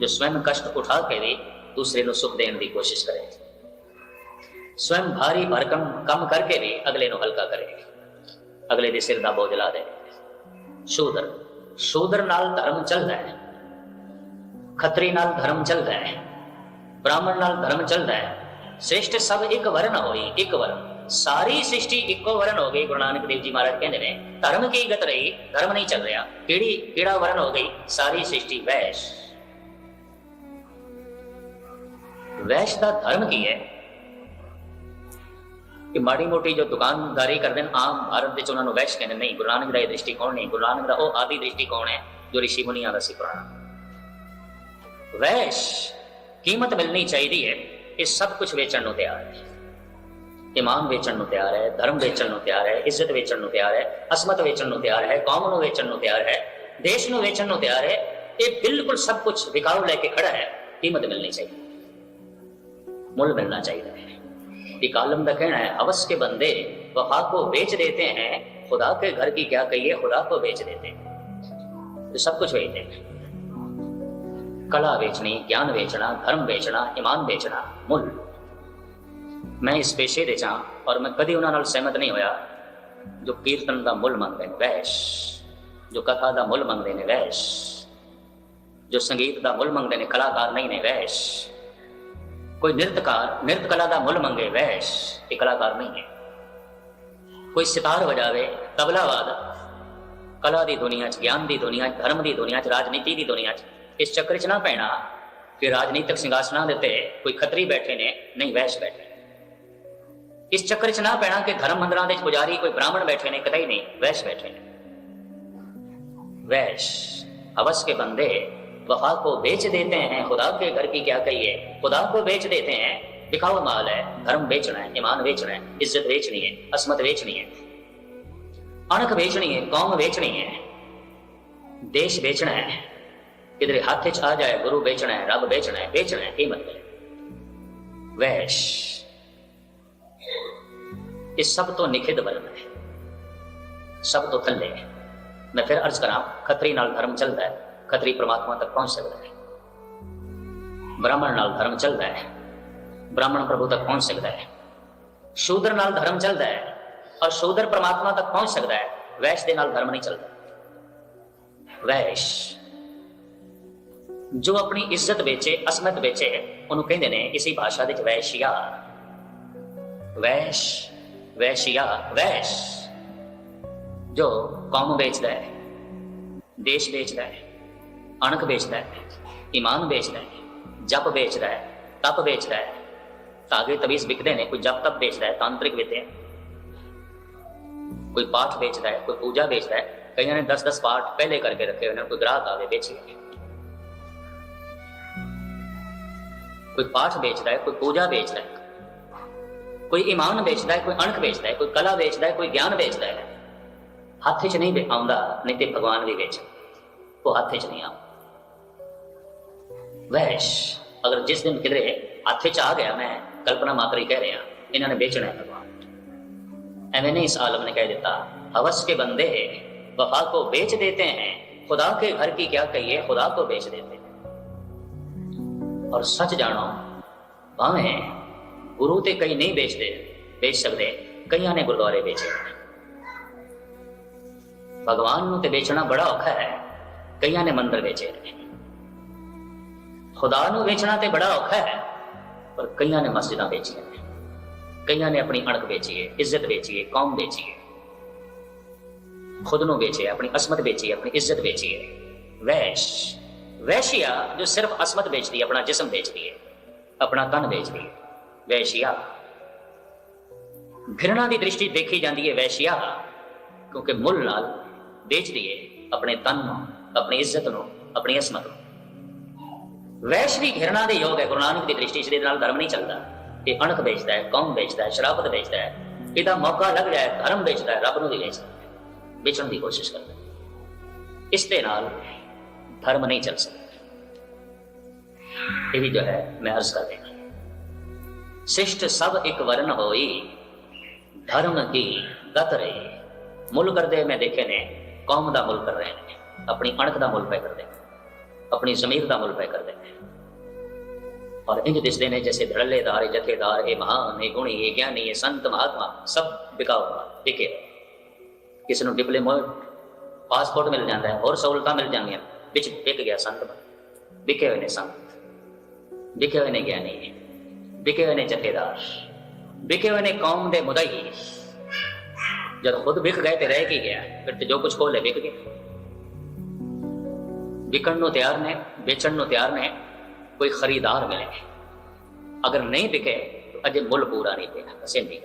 जो स्वयं कष्ट उठा के भी दूसरे ਨੂੰ ਸੁਖ ਦੇਣ ਦੀ ਕੋਸ਼ਿਸ਼ ਕਰੇ स्वयं भारी भरकम ਕੰਮ ਕਰਕੇ ਵੀ ਅਗਲੇ ਨੂੰ ਹਲਕਾ ਕਰੇ ਅਗਲੇ ਦੇ ਸਿਰ ਦਾ ਬੋਝ ਲਾ ਦੇ ਸ਼ੂਦਰ ਸ਼ੂਦਰ ਨਾਲ ਧਰਮ ਚੱਲਦਾ ਹੈ ਖੱਤਰੀ ਨਾਲ ਧਰਮ ਚੱਲਦਾ ਹੈ ਬ੍ਰਾਹਮਣ ਨਾਲ ਧਰਮ ਚੱਲਦਾ ਹੈ ਸ੍ਰਿਸ਼ਟ ਸਭ ਇੱਕ ਵਰਨ ਹੋਈ, ਇੱਕ ਵਰਨ। ਸਾਰੀ ਸ੍ਰਿਸ਼ਟੀ ਇੱਕੋ ਵਰਨ ਹੋ ਗਈ, ਗੁਰੂ ਨਾਨਕ ਦੇਵ ਜੀ ਮਹਾਰਾਜ ਕਹਿੰਦੇ ਨੇ, ਧਰਮ ਕੀ ਗਤ ਰਹੀ, ਧਰਮ ਨਹੀਂ ਚੱਲ ਰਿਹਾ। ਕਿਹੜੀ, ਕਿਹੜਾ ਵਰਨ ਹੋ ਗਈ? ਸਾਰੀ ਸ੍ਰਿਸ਼ਟੀ ਵੈਸ਼। ਵੈਸ਼ ਦਾ ਧਰਮ ਕੀ ਹੈ? ਕਿ ਮਾੜੀ ਮੋਟੀ ਜੋ ਦੁਕਾਨਦਾਰੀ ਕਰਦੇ ਨੇ, ਆਮ ਭਾਰਤ ਵਿੱਚ ਉਹਨਾਂ ਨੂੰ ਵੈਸ਼ ਕਹਿੰਦੇ ਨਹੀਂ, ਗੁਰੂ ਨਾਨਕ ਦਾ ਇਹ ਦ੍ਰਿਸ਼ਟੀਕੋਣ ਨਹੀਂ, ਗੁਰੂ ਨਾਨਕ ਦਾ ਉਹ ਆਦੀ ਦ੍ਰਿਸ਼ਟੀਕੋਣ ਹੈ, ਜੋ ਰਿਸ਼ੀ ਮੁਨੀਆਂ ਦਾ ਸੀ ਪੁਰਾਣਾ। ਵੈਸ਼ ਕੀਮਤ ਮਿਲਣੀ ਚਾਹੀਦੀ ਹੈ। ਇਹ ਸਭ ਕੁਝ ਵੇਚਣ ਨੂੰ ਤਿਆਰ ਹੈ ਇਮਾਨ ਵੇਚਣ ਨੂੰ ਤਿਆਰ ਹੈ ਧਰਮ ਵੇਚਣ ਨੂੰ ਤਿਆਰ ਹੈ ਇੱਜ਼ਤ ਵੇਚਣ ਨੂੰ ਤਿਆਰ ਹੈ ਅਸਮਤ ਵੇਚਣ ਨੂੰ ਤਿਆਰ ਹੈ ਕੌਮ ਨੂੰ ਵੇਚਣ ਨੂੰ ਤਿਆਰ ਹੈ ਦੇਸ਼ ਨੂੰ ਵੇਚਣ ਨੂੰ ਤਿਆਰ ਹੈ ਇਹ ਬਿਲਕੁਲ ਸਭ ਕੁਝ ਵਿਕਾਊ ਲੈ ਕੇ ਖੜਾ ਹੈ ਕੀਮਤ ਮਿਲਣੀ ਚਾਹੀਦੀ ਮੁੱਲ ਮਿਲਣਾ ਚਾਹੀਦਾ ਹੈ एक आलम का कहना है अवस के बंदे वफा को बेच देते हैं खुदा के घर की क्या कहिए खुदा को बेच देते हैं तो सब कुछ बेचते हैं कला बेचनी ज्ञान बेचना धर्म बेचना ਈਮਾਨ ਵੇਚਣਾ, ਮੁੱਲ। ਮੈਂ ਇਸ ਪੇਸ਼ੇ ਦੇ ਚਾਂ ਔਰ ਮੈਂ ਕਦੇ ਉਹਨਾਂ ਨਾਲ ਸਹਿਮਤ ਨਹੀਂ ਹੋਇਆ, ਜੋ ਕੀਰਤਨ ਦਾ ਮੁੱਲ ਮੰਨਦੇ ਨੇ, ਵੈਸ਼। ਜੋ ਕਥਾ ਦਾ ਮੁੱਲ ਮੰਗਦੇ ਨੇ, ਵੈਸ਼। ਜੋ ਸੰਗੀਤ ਦਾ ਮੁੱਲ ਮੰਗਦੇ ਨੇ, ਕਲਾਕਾਰ ਨਹੀਂ ਨੇ, ਵੈਸ਼। ਕੋਈ ਨਿਰਤਕਾਰ, ਨਿਰਤ ਕਲਾ ਦਾ ਮੁੱਲ ਮੰਗੇ, ਵੈਸ਼। ਇਹ ਕਲਾਕਾਰ ਨਹੀਂ ਹੈ ਕੋਈ ਸਿਤਾਰ ਵਜਾਵੇ, ਤਬਲਾ ਵਾਦ। ਕਲਾ ਦੀ ਦੁਨੀਆ 'ਚ, ਗਿਆਨ ਦੀ ਦੁਨੀਆ 'ਚ, ਧਰਮ ਦੀ ਦੁਨੀਆ 'ਚ, ਰਾਜਨੀਤੀ ਦੀ ਦੁਨੀਆ 'ਚ इस चक्कर च ना पैना कि राजनीतिक सिंहासना देते कोई खतरी बैठे ने, नहीं वैश बैठे। इस चक्कर च ना पैना कि धर्म मंदिर के पुजारी कोई ब्राह्मण बैठे ने, कतई नहीं वैश बैठे ने। वैश अवश्य के बंदे वफा को बेच देते हैं, खुदा के घर की क्या कहिए, खुदा को बेच देते हैं। दिखाओ माल है, धर्म बेचना है, ईमान बेचना है, इज़्ज़त बेचनी है, असमत बेचनी है अणख बेचनी है, कौम बेचनी है, देश बेचना है। किधरे च आ जाए, गुरु बेचना है, रब बेचना है बेचना है, कीमत मतलब वैश इस सब तो निखिध बल है, सब तो थले है। मैं फिर अर्ज़ करा खतरी नाल धर्म चलता है, खतरी परमात्मा तक पहुँच सकता है। ब्राह्मण नाल धर्म चलता है, ब्राह्मण प्रभु तक पहुँच सकता है। शूद्र नाल धर्म चलता है, और शूद्र परमात्मा तक पहुँच सकता है। वैश नाल धर्म नहीं चलता। वैश ਜੋ ਆਪਣੀ ਇੱਜ਼ਤ ਵੇਚੇ ਅਸਮਤ ਵੇਚੇ ਉਹਨੂੰ ਕਹਿੰਦੇ ਨੇ ਇਸੇ ਭਾਸ਼ਾ ਦੇ ਵਿੱਚ ਵੈਸ਼ਿਆ। ਵੈਸ਼ ਵੈਸ਼ਿਆ, ਵੈਸ਼। ਜੋ ਕੌਮ ਵੇਚਦਾ ਹੈ, ਦੇਸ਼ ਵੇਚਦਾ ਹੈ, ਅਣਖ ਵੇਚਦਾ ਹੈ ਇਮਾਨ ਵੇਚਦਾ ਹੈ, ਜਪ ਵੇਚਦਾ ਹੈ, ਤਪ ਵੇਚਦਾ ਹੈ। ਧਾਗੇ ਤਵੀਜ਼ ਵਿਕਦੇ ਨੇ, ਕੋਈ ਜਪ ਤਪ ਵੇਚਦਾ ਹੈ, ਤਾਂਤਰਿਕ ਵਿਦਿਆ। ਕੋਈ ਪਾਠ ਵੇਚਦਾ ਹੈ, ਕੋਈ ਪੂਜਾ ਵੇਚਦਾ ਹੈ, ਕਈਆਂ ਨੇ 10-10 ਪਾਠ ਪਹਿਲੇ ਕਰਕੇ ਰੱਖੇ ਹੋਏ ਨੇ, ਕੋਈ ਗ੍ਰਾਹਕ ਆਵੇ, ਵੇਚੇ। ਕੋਈ ਪਾਠ ਵੇਚਦਾ ਹੈ ਕੋਈ ਪੂਜਾ ਵੇਚਦਾ ਹੈ ਕੋਈ ਈਮਾਨ ਵੇਚਦਾ ਹੈ ਕੋਈ ਅਣਖ ਵੇਚਦਾ ਹੈ ਕੋਈ ਕਲਾ ਵੇਚਦਾ ਹੈ ਕੋਈ ਗਿਆਨ ਵੇਚਦਾ ਹੈ ਹੱਥ 'ਚ ਨਹੀਂ ਵੇ- ਆਉਂਦਾ ਨਹੀਂ ਤੇ ਭਗਵਾਨ ਵੀ ਵੇਚ ਉਹ ਹੱਥ 'ਚ ਨਹੀਂ ਆਉਂਦਾ ਵੈਸ਼ ਅਗਰ ਜਿਸ ਦਿਨ ਕਿਧਰੇ ਹੱਥ 'ਚ ਆ ਗਿਆ ਮੈਂ ਕਲਪਨਾ ਮਾਤਰ ਹੀ ਕਹਿ ਰਿਹਾ ਇਹਨਾਂ ਨੇ ਵੇਚਣਾ ਹੈ ਭਗਵਾਨ ਐਵੇਂ नहीं इस आलम ने कह देता हवस के बंदे वफा को बेच देते हैं खुदा के घर की क्या कहिए खुदा को बेच देते हैं ਔਰ ਸੱਚ ਜਾਣੋ, ਭਾਵੇਂ ਗੁਰੂ ਤੇ ਕਈ ਨਹੀਂ ਵੇਚਦੇ, ਵੇਚ ਸਕਦੇ, ਕਈਆਂ ਨੇ ਗੁਰਦੁਆਰੇ ਵੇਚੇ। ਭਗਵਾਨ ਨੂੰ ਤੇ ਵੇਚਣਾ ਬੜਾ ਔਖਾ ਹੈ, ਕਈਆਂ ਨੇ ਮੰਦਰ ਵੇਚੇ। ਖੁਦਾ ਨੂੰ ਵੇਚਣਾ ਤੇ ਬੜਾ ਔਖਾ ਹੈ, ਪਰ ਕਈਆਂ ਨੇ ਮਸਜਿਦਾਂ ਵੇਚੀਆਂ। ਕਈਆਂ ਨੇ ਆਪਣੀ ਅਣਖ ਵੇਚੀ ਹੈ ਇੱਜ਼ਤ ਵੇਚੀ ਹੈ ਕੌਮ ਵੇਚੀ ਹੈ ਖੁਦ ਨੂੰ ਵੇਚੇ, ਆਪਣੀ ਅਸਮਤ ਵੇਚੀ, ਆਪਣੀ ਇੱਜ਼ਤ ਵੇਚੀ ਹੈ ਵੈਸ਼। ਵੈਸ਼ਿਆ ਜੋ ਸਿਰਫ ਅਸਮਤ ਵੇਚਦੀ ਹੈ, ਆਪਣਾ ਜਿਸਮ ਵੇਚਦੀ ਹੈ, ਆਪਣਾ ਤਨ ਵੇਚਦੀ ਹੈ। ਵੈਸ਼ਿਆ। ਘਿਰਣਾ ਦੀ ਦ੍ਰਿਸ਼ਟੀ ਦੇਖੀ ਜਾਂਦੀ ਹੈ ਵੈਸ਼ਿਆ, ਕਿਉਂਕਿ ਮੁੱਲ ਨਾਲ ਵੇਚਦੀ ਹੈ ਆਪਣੇ ਤਨ ਨੂੰ, ਆਪਣੀ ਇੱਜ਼ਤ ਨੂੰ, ਆਪਣੀ ਅਸਮਤ ਨੂੰ। ਵੈਸ਼ ਵੈਸ਼ਵਿਕ ਘਿਰਣਾ ਦੇ ਯੋਗ ਹੈ, ਗੁਰੂ ਨਾਨਕ ਦੀ ਦ੍ਰਿਸ਼ਟੀ 'ਚ ਇਹਦੇ ਨਾਲ ਧਰਮ ਨਹੀਂ ਚੱਲਦਾ। ਇਹ ਅਣਖ ਵੇਚਦਾ ਹੈ, ਕੌਮ ਵੇਚਦਾ ਹੈ ਸ਼ਰਾਬਤ ਵੇਚਦਾ ਹੈ। ਇਹਦਾ ਮੌਕਾ ਲੱਗ ਜਾਏ, ਧਰਮ ਵੇਚਦਾ ਹੈ, ਰੱਬ ਨੂੰ ਵੀ ਵੇਚਦਾ ਹੈ। ਵੇਚਣ ਦੀ ਕੋਸ਼ਿਸ਼ ਕਰਦਾ ਹੈ। ਇਸ ਦੇ ਨਾਲ ਧਰਮ ਨਹੀਂ ਚੱਲ ਸਕਦਾ ਇਹ ਵੀ ਜੋ ਹੈ ਮੈਂ ਅਰਜ਼ ਕਰ ਰਿਹਾ ਸਿਸ਼ਟ ਸਭ ਇੱਕ ਵਰਨ ਹੋਈ ਧਰਮ ਕੀ ਗਤ ਰਹੀ ਮੁੱਲ ਕਰਦੇ ਮੈਂ ਦੇਖੇ ਨੇ ਕੌਮ ਦਾ ਮੁੱਲ ਕਰ ਰਹੇ ਨੇ ਆਪਣੀ ਅਣਖ ਦਾ ਮੁੱਲ ਪੈ ਕਰਦੇ ਨੇ ਆਪਣੀ ਜ਼ਮੀਰ ਦਾ ਮੁੱਲ ਪੈ ਕਰਦੇ ਨੇ ਔਰ ਇੰਜ ਦਿਸਦੇ ਨੇ ਜੈਸੇ ਧੜੱਲੇਦਾਰ ਜਥੇਦਾਰ ਇਹ ਮਹਾਨ ਇਹ ਗੁਣੀ ਇਹ ਗਿਆਨੀ ਇਹ ਸੰਤ ਮਹਾਤਮਾ ਸਭ ਵਿਕਾ ਹੋਇਆ ਵਿਕੇ ਕਿਸੇ ਨੂੰ ਡਿਪਲੋਮਾ ਪਾਸਪੋਰਟ ਮਿਲ ਜਾਂਦਾ ਹੈ ਹੋਰ ਸਹੂਲਤਾਂ ਮਿਲ ਜਾਂਦੀਆਂ ਵਿੱਚ ਵਿਕ ਗਿਆ ਸੰਤ ਵਿਕੇ ਹੋਏ ਨੇ ਸੰਤ। ਵਿਕੇ ਹੋਏ ਨੇ ਗਿਆਨੀ। ਵਿਕੇ ਹੋਏ ਨੇ ਜਥੇਦਾਰ। ਵਿਕੇ ਹੋਏ ਨੇ ਕੌਮ ਦੇ ਮੁਦਈ। ਜਦ ਖੁਦ ਵਿਕ ਗਏ ਤੇ ਰਹਿ ਕੀ ਗਿਆ, ਫਿਰ ਤੇ ਜੋ ਕੁਝ ਕੋਲੇ ਵਿਕ ਗਿਆ। ਵਿਕਣ ਨੂੰ ਤਿਆਰ ਨੇ, ਵੇਚਣ ਨੂੰ ਤਿਆਰ ਨੇ, ਕੋਈ ਖਰੀਦਾਰ ਮਿਲੇ ਅਗਰ ਨਹੀਂ ਵਿਕੇ, ਤਾਂ ਅਜੇ ਮੁੱਲ ਪੂਰਾ ਨਹੀਂ ਪਿਆ ਅਸੀਂ ਨਹੀਂ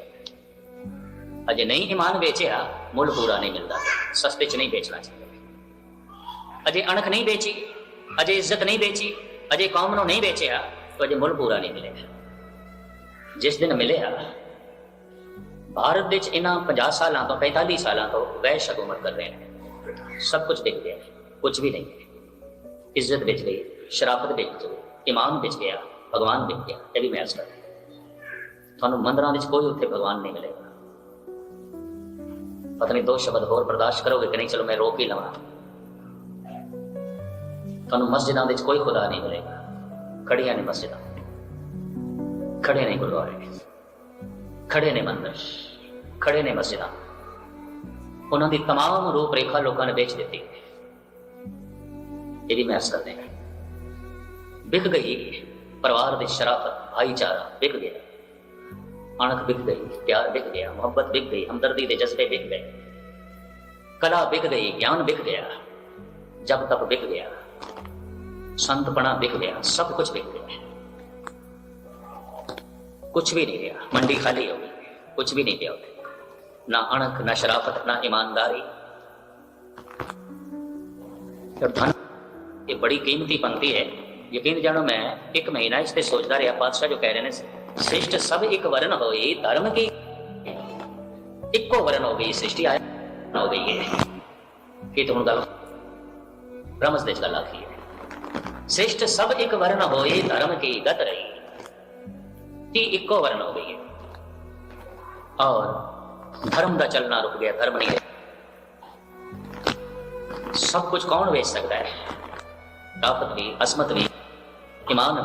ਅਜੇ ਨਹੀਂ ਇਮਾਨ ਵੇਚਿਆ, ਮੁੱਲ ਪੂਰਾ ਨਹੀਂ ਮਿਲਦਾ। ਸਸਤੇ ਚ ਨਹੀਂ ਵੇਚਣਾ ਚਾਹੀਦਾ। ਅਜੇ ਅਣਖ ਨਹੀਂ ਵੇਚੀ, ਅਜੇ ਇੱਜ਼ਤ ਨਹੀਂ ਵੇਚੀ, ਅਜੇ ਕੌਮ ਨੂੰ ਨਹੀਂ ਵੇਚਿਆ, ਤਾਂ ਅਜੇ ਮੁੱਲ ਪੂਰਾ ਨਹੀਂ ਮਿਲੇਗਾ ਜਿਸ ਦਿਨ ਮਿਲਿਆ, ਭਾਰਤ ਵਿੱਚ ਇਹਨਾਂ 50 ਸਾਲਾਂ ਤੋਂ 45 ਸਾਲਾਂ ਤੋਂ ਵੈਸ਼ ਹਕੂਮਤ ਕਰ ਰਹੇ ਨੇ। ਸਭ ਕੁਝ ਦੇਖ ਗਿਆ ਕੁਝ ਵੀ ਨਹੀਂ। ਇੱਜ਼ਤ ਵਿਚ ਗਈ ਸ਼ਰਾਫਤ ਵਿਚ ਗਈ ਇਮਾਨ ਵਿਚ ਗਿਆ, ਭਗਵਾਨ ਵਿਚ ਗਿਆ, ਇਹ ਵੀ ਮੈਂ ਅਰਜ਼ ਤੁਹਾਨੂੰ ਮੰਦਰਾਂ ਵਿੱਚ ਕੋਈ ਉੱਥੇ ਭਗਵਾਨ ਨਹੀਂ ਮਿਲੇਗਾ। ਪਤਾ ਨਹੀਂ ਦੋ ਸ਼ਬਦ ਹੋਰ ਬਰਦਾਸ਼ਤ ਕਰੋਗੇ ਕਿ ਨਹੀਂ, ਚਲੋ ਮੈਂ ਰੋਕ ਹੀ ਲਵਾਂ। ਤੁਹਾਨੂੰ ਮਸਜਿਦਾਂ ਵਿੱਚ ਕੋਈ ਖੁਦਾ ਨਹੀਂ ਮਿਲੇਗਾ ਖੜੀਆਂ ਨੇ ਮਸਜਿਦਾਂ ਖੜੇ ਨੇ ਗੁਰਦੁਆਰੇ ਖੜੇ ਨੇ ਮੰਦਰ ਖੜੇ ਨੇ ਮਸਜਿਦਾਂ ਉਹਨਾਂ ਦੀ तमाम ਰੂਪ ਰੇਖਾ ਲੋਕਾਂ ਨੇ ਵੇਚ ਦਿੱਤੀ ਇਹ ਵੀ ਮੈਂ ਅਰਜ਼ ਕਰਦੇ ਹਾਂ ਵਿਕ ਗਈ ਪਰਿਵਾਰ ਦੀ ਸ਼ਰਾਫਤ ਭਾਈਚਾਰਾ ਵਿਕ ਗਿਆ ਅਣਖ ਵਿਕ ਗਈ ਪਿਆਰ ਵਿਕ ਗਿਆ ਮੁਹੱਬਤ ਵਿਕ ਗਈ ਹਮਦਰਦੀ ਦੇ ਜਜ਼ਬੇ ਵਿਕ ਗਏ ਕਲਾ ਵਿਕ ਗਈ ਗਿਆਨ ਵਿਕ ਗਿਆ ਜਬ ਤੱਕ ਵਿਕ ਗਿਆ ਸੰਤਪਣਾ ਵਿਕ ਗਿਆ ਸਭ ਕੁਝ ਵਿਕ ਗਿਆ ਕੁਝ ਵੀ ਨਹੀਂ ਰਿਹਾ, ਮੰਡੀ ਖਾਲੀ ਹੋ ਗਈ ਕੁਝ ਵੀ ਨਹੀਂ ਪਿਆ ਉੱਥੇ। ਨਾ ਅਣਖ, ਨਾ ਸ਼ਰਾਫਤ, ਨਾ ਇਮਾਨਦਾਰੀ। ਤੇ ਇਹ ਬੜੀ ਕੀਮਤੀ ਪੰਕਤੀ ਹੈ। ਯਕੀਨ ਜਾਣੋ, ਮੈਂ ਇੱਕ ਮਹੀਨਾ ਇਸ ਤੇ ਸੋਚਦਾ ਰਿਹਾ, ਪਾਤਸ਼ਾਹ ਜੋ ਕਹਿ ਰਹੇ ਨੇ, ਸ੍ਰਿਸ਼ਟ ਸਭ ਇੱਕ ਵਰਨ ਹੋਈ, ਧਰਮ ਕੀ? ਇੱਕੋ ਵਰਨ ਹੋ ਗਈ, ਸ੍ਰਿਸ਼ਟੀ ਆਇਆ, ਹੋ ਗਈ ਹੈ। ਕੀ ਤੁਹਾਨੂੰ ਗੱਲ ਰਮਜ਼ ਦੇ ਚ ਗੱਲ ਆਖੀ ਹੈ। ਸ੍ਰਿਸ਼ਟ ਸਭ ਇੱਕ ਵਰਨ ਹੋਈ ਧਰਮ ਕੀ ਗਤ ਰਹੀ ਤੀ ਇੱਕੋ ਵਰਨ ਹੋ ਗਈ ਹੈ ਔਰ ਧਰਮ ਦਾ ਚੱਲਣਾ ਰੁਕ ਗਿਆ ਧਰਮ ਨਹੀਂ ਰਿਹਾ ਸਭ ਕੁਝ ਕੌਣ ਵੇਚ ਸਕਦਾ ਹੈ ਤਾਕਤ ਵੀ ਅਸਮਤ ਵੀ ਈਮਾਨ ਵੀ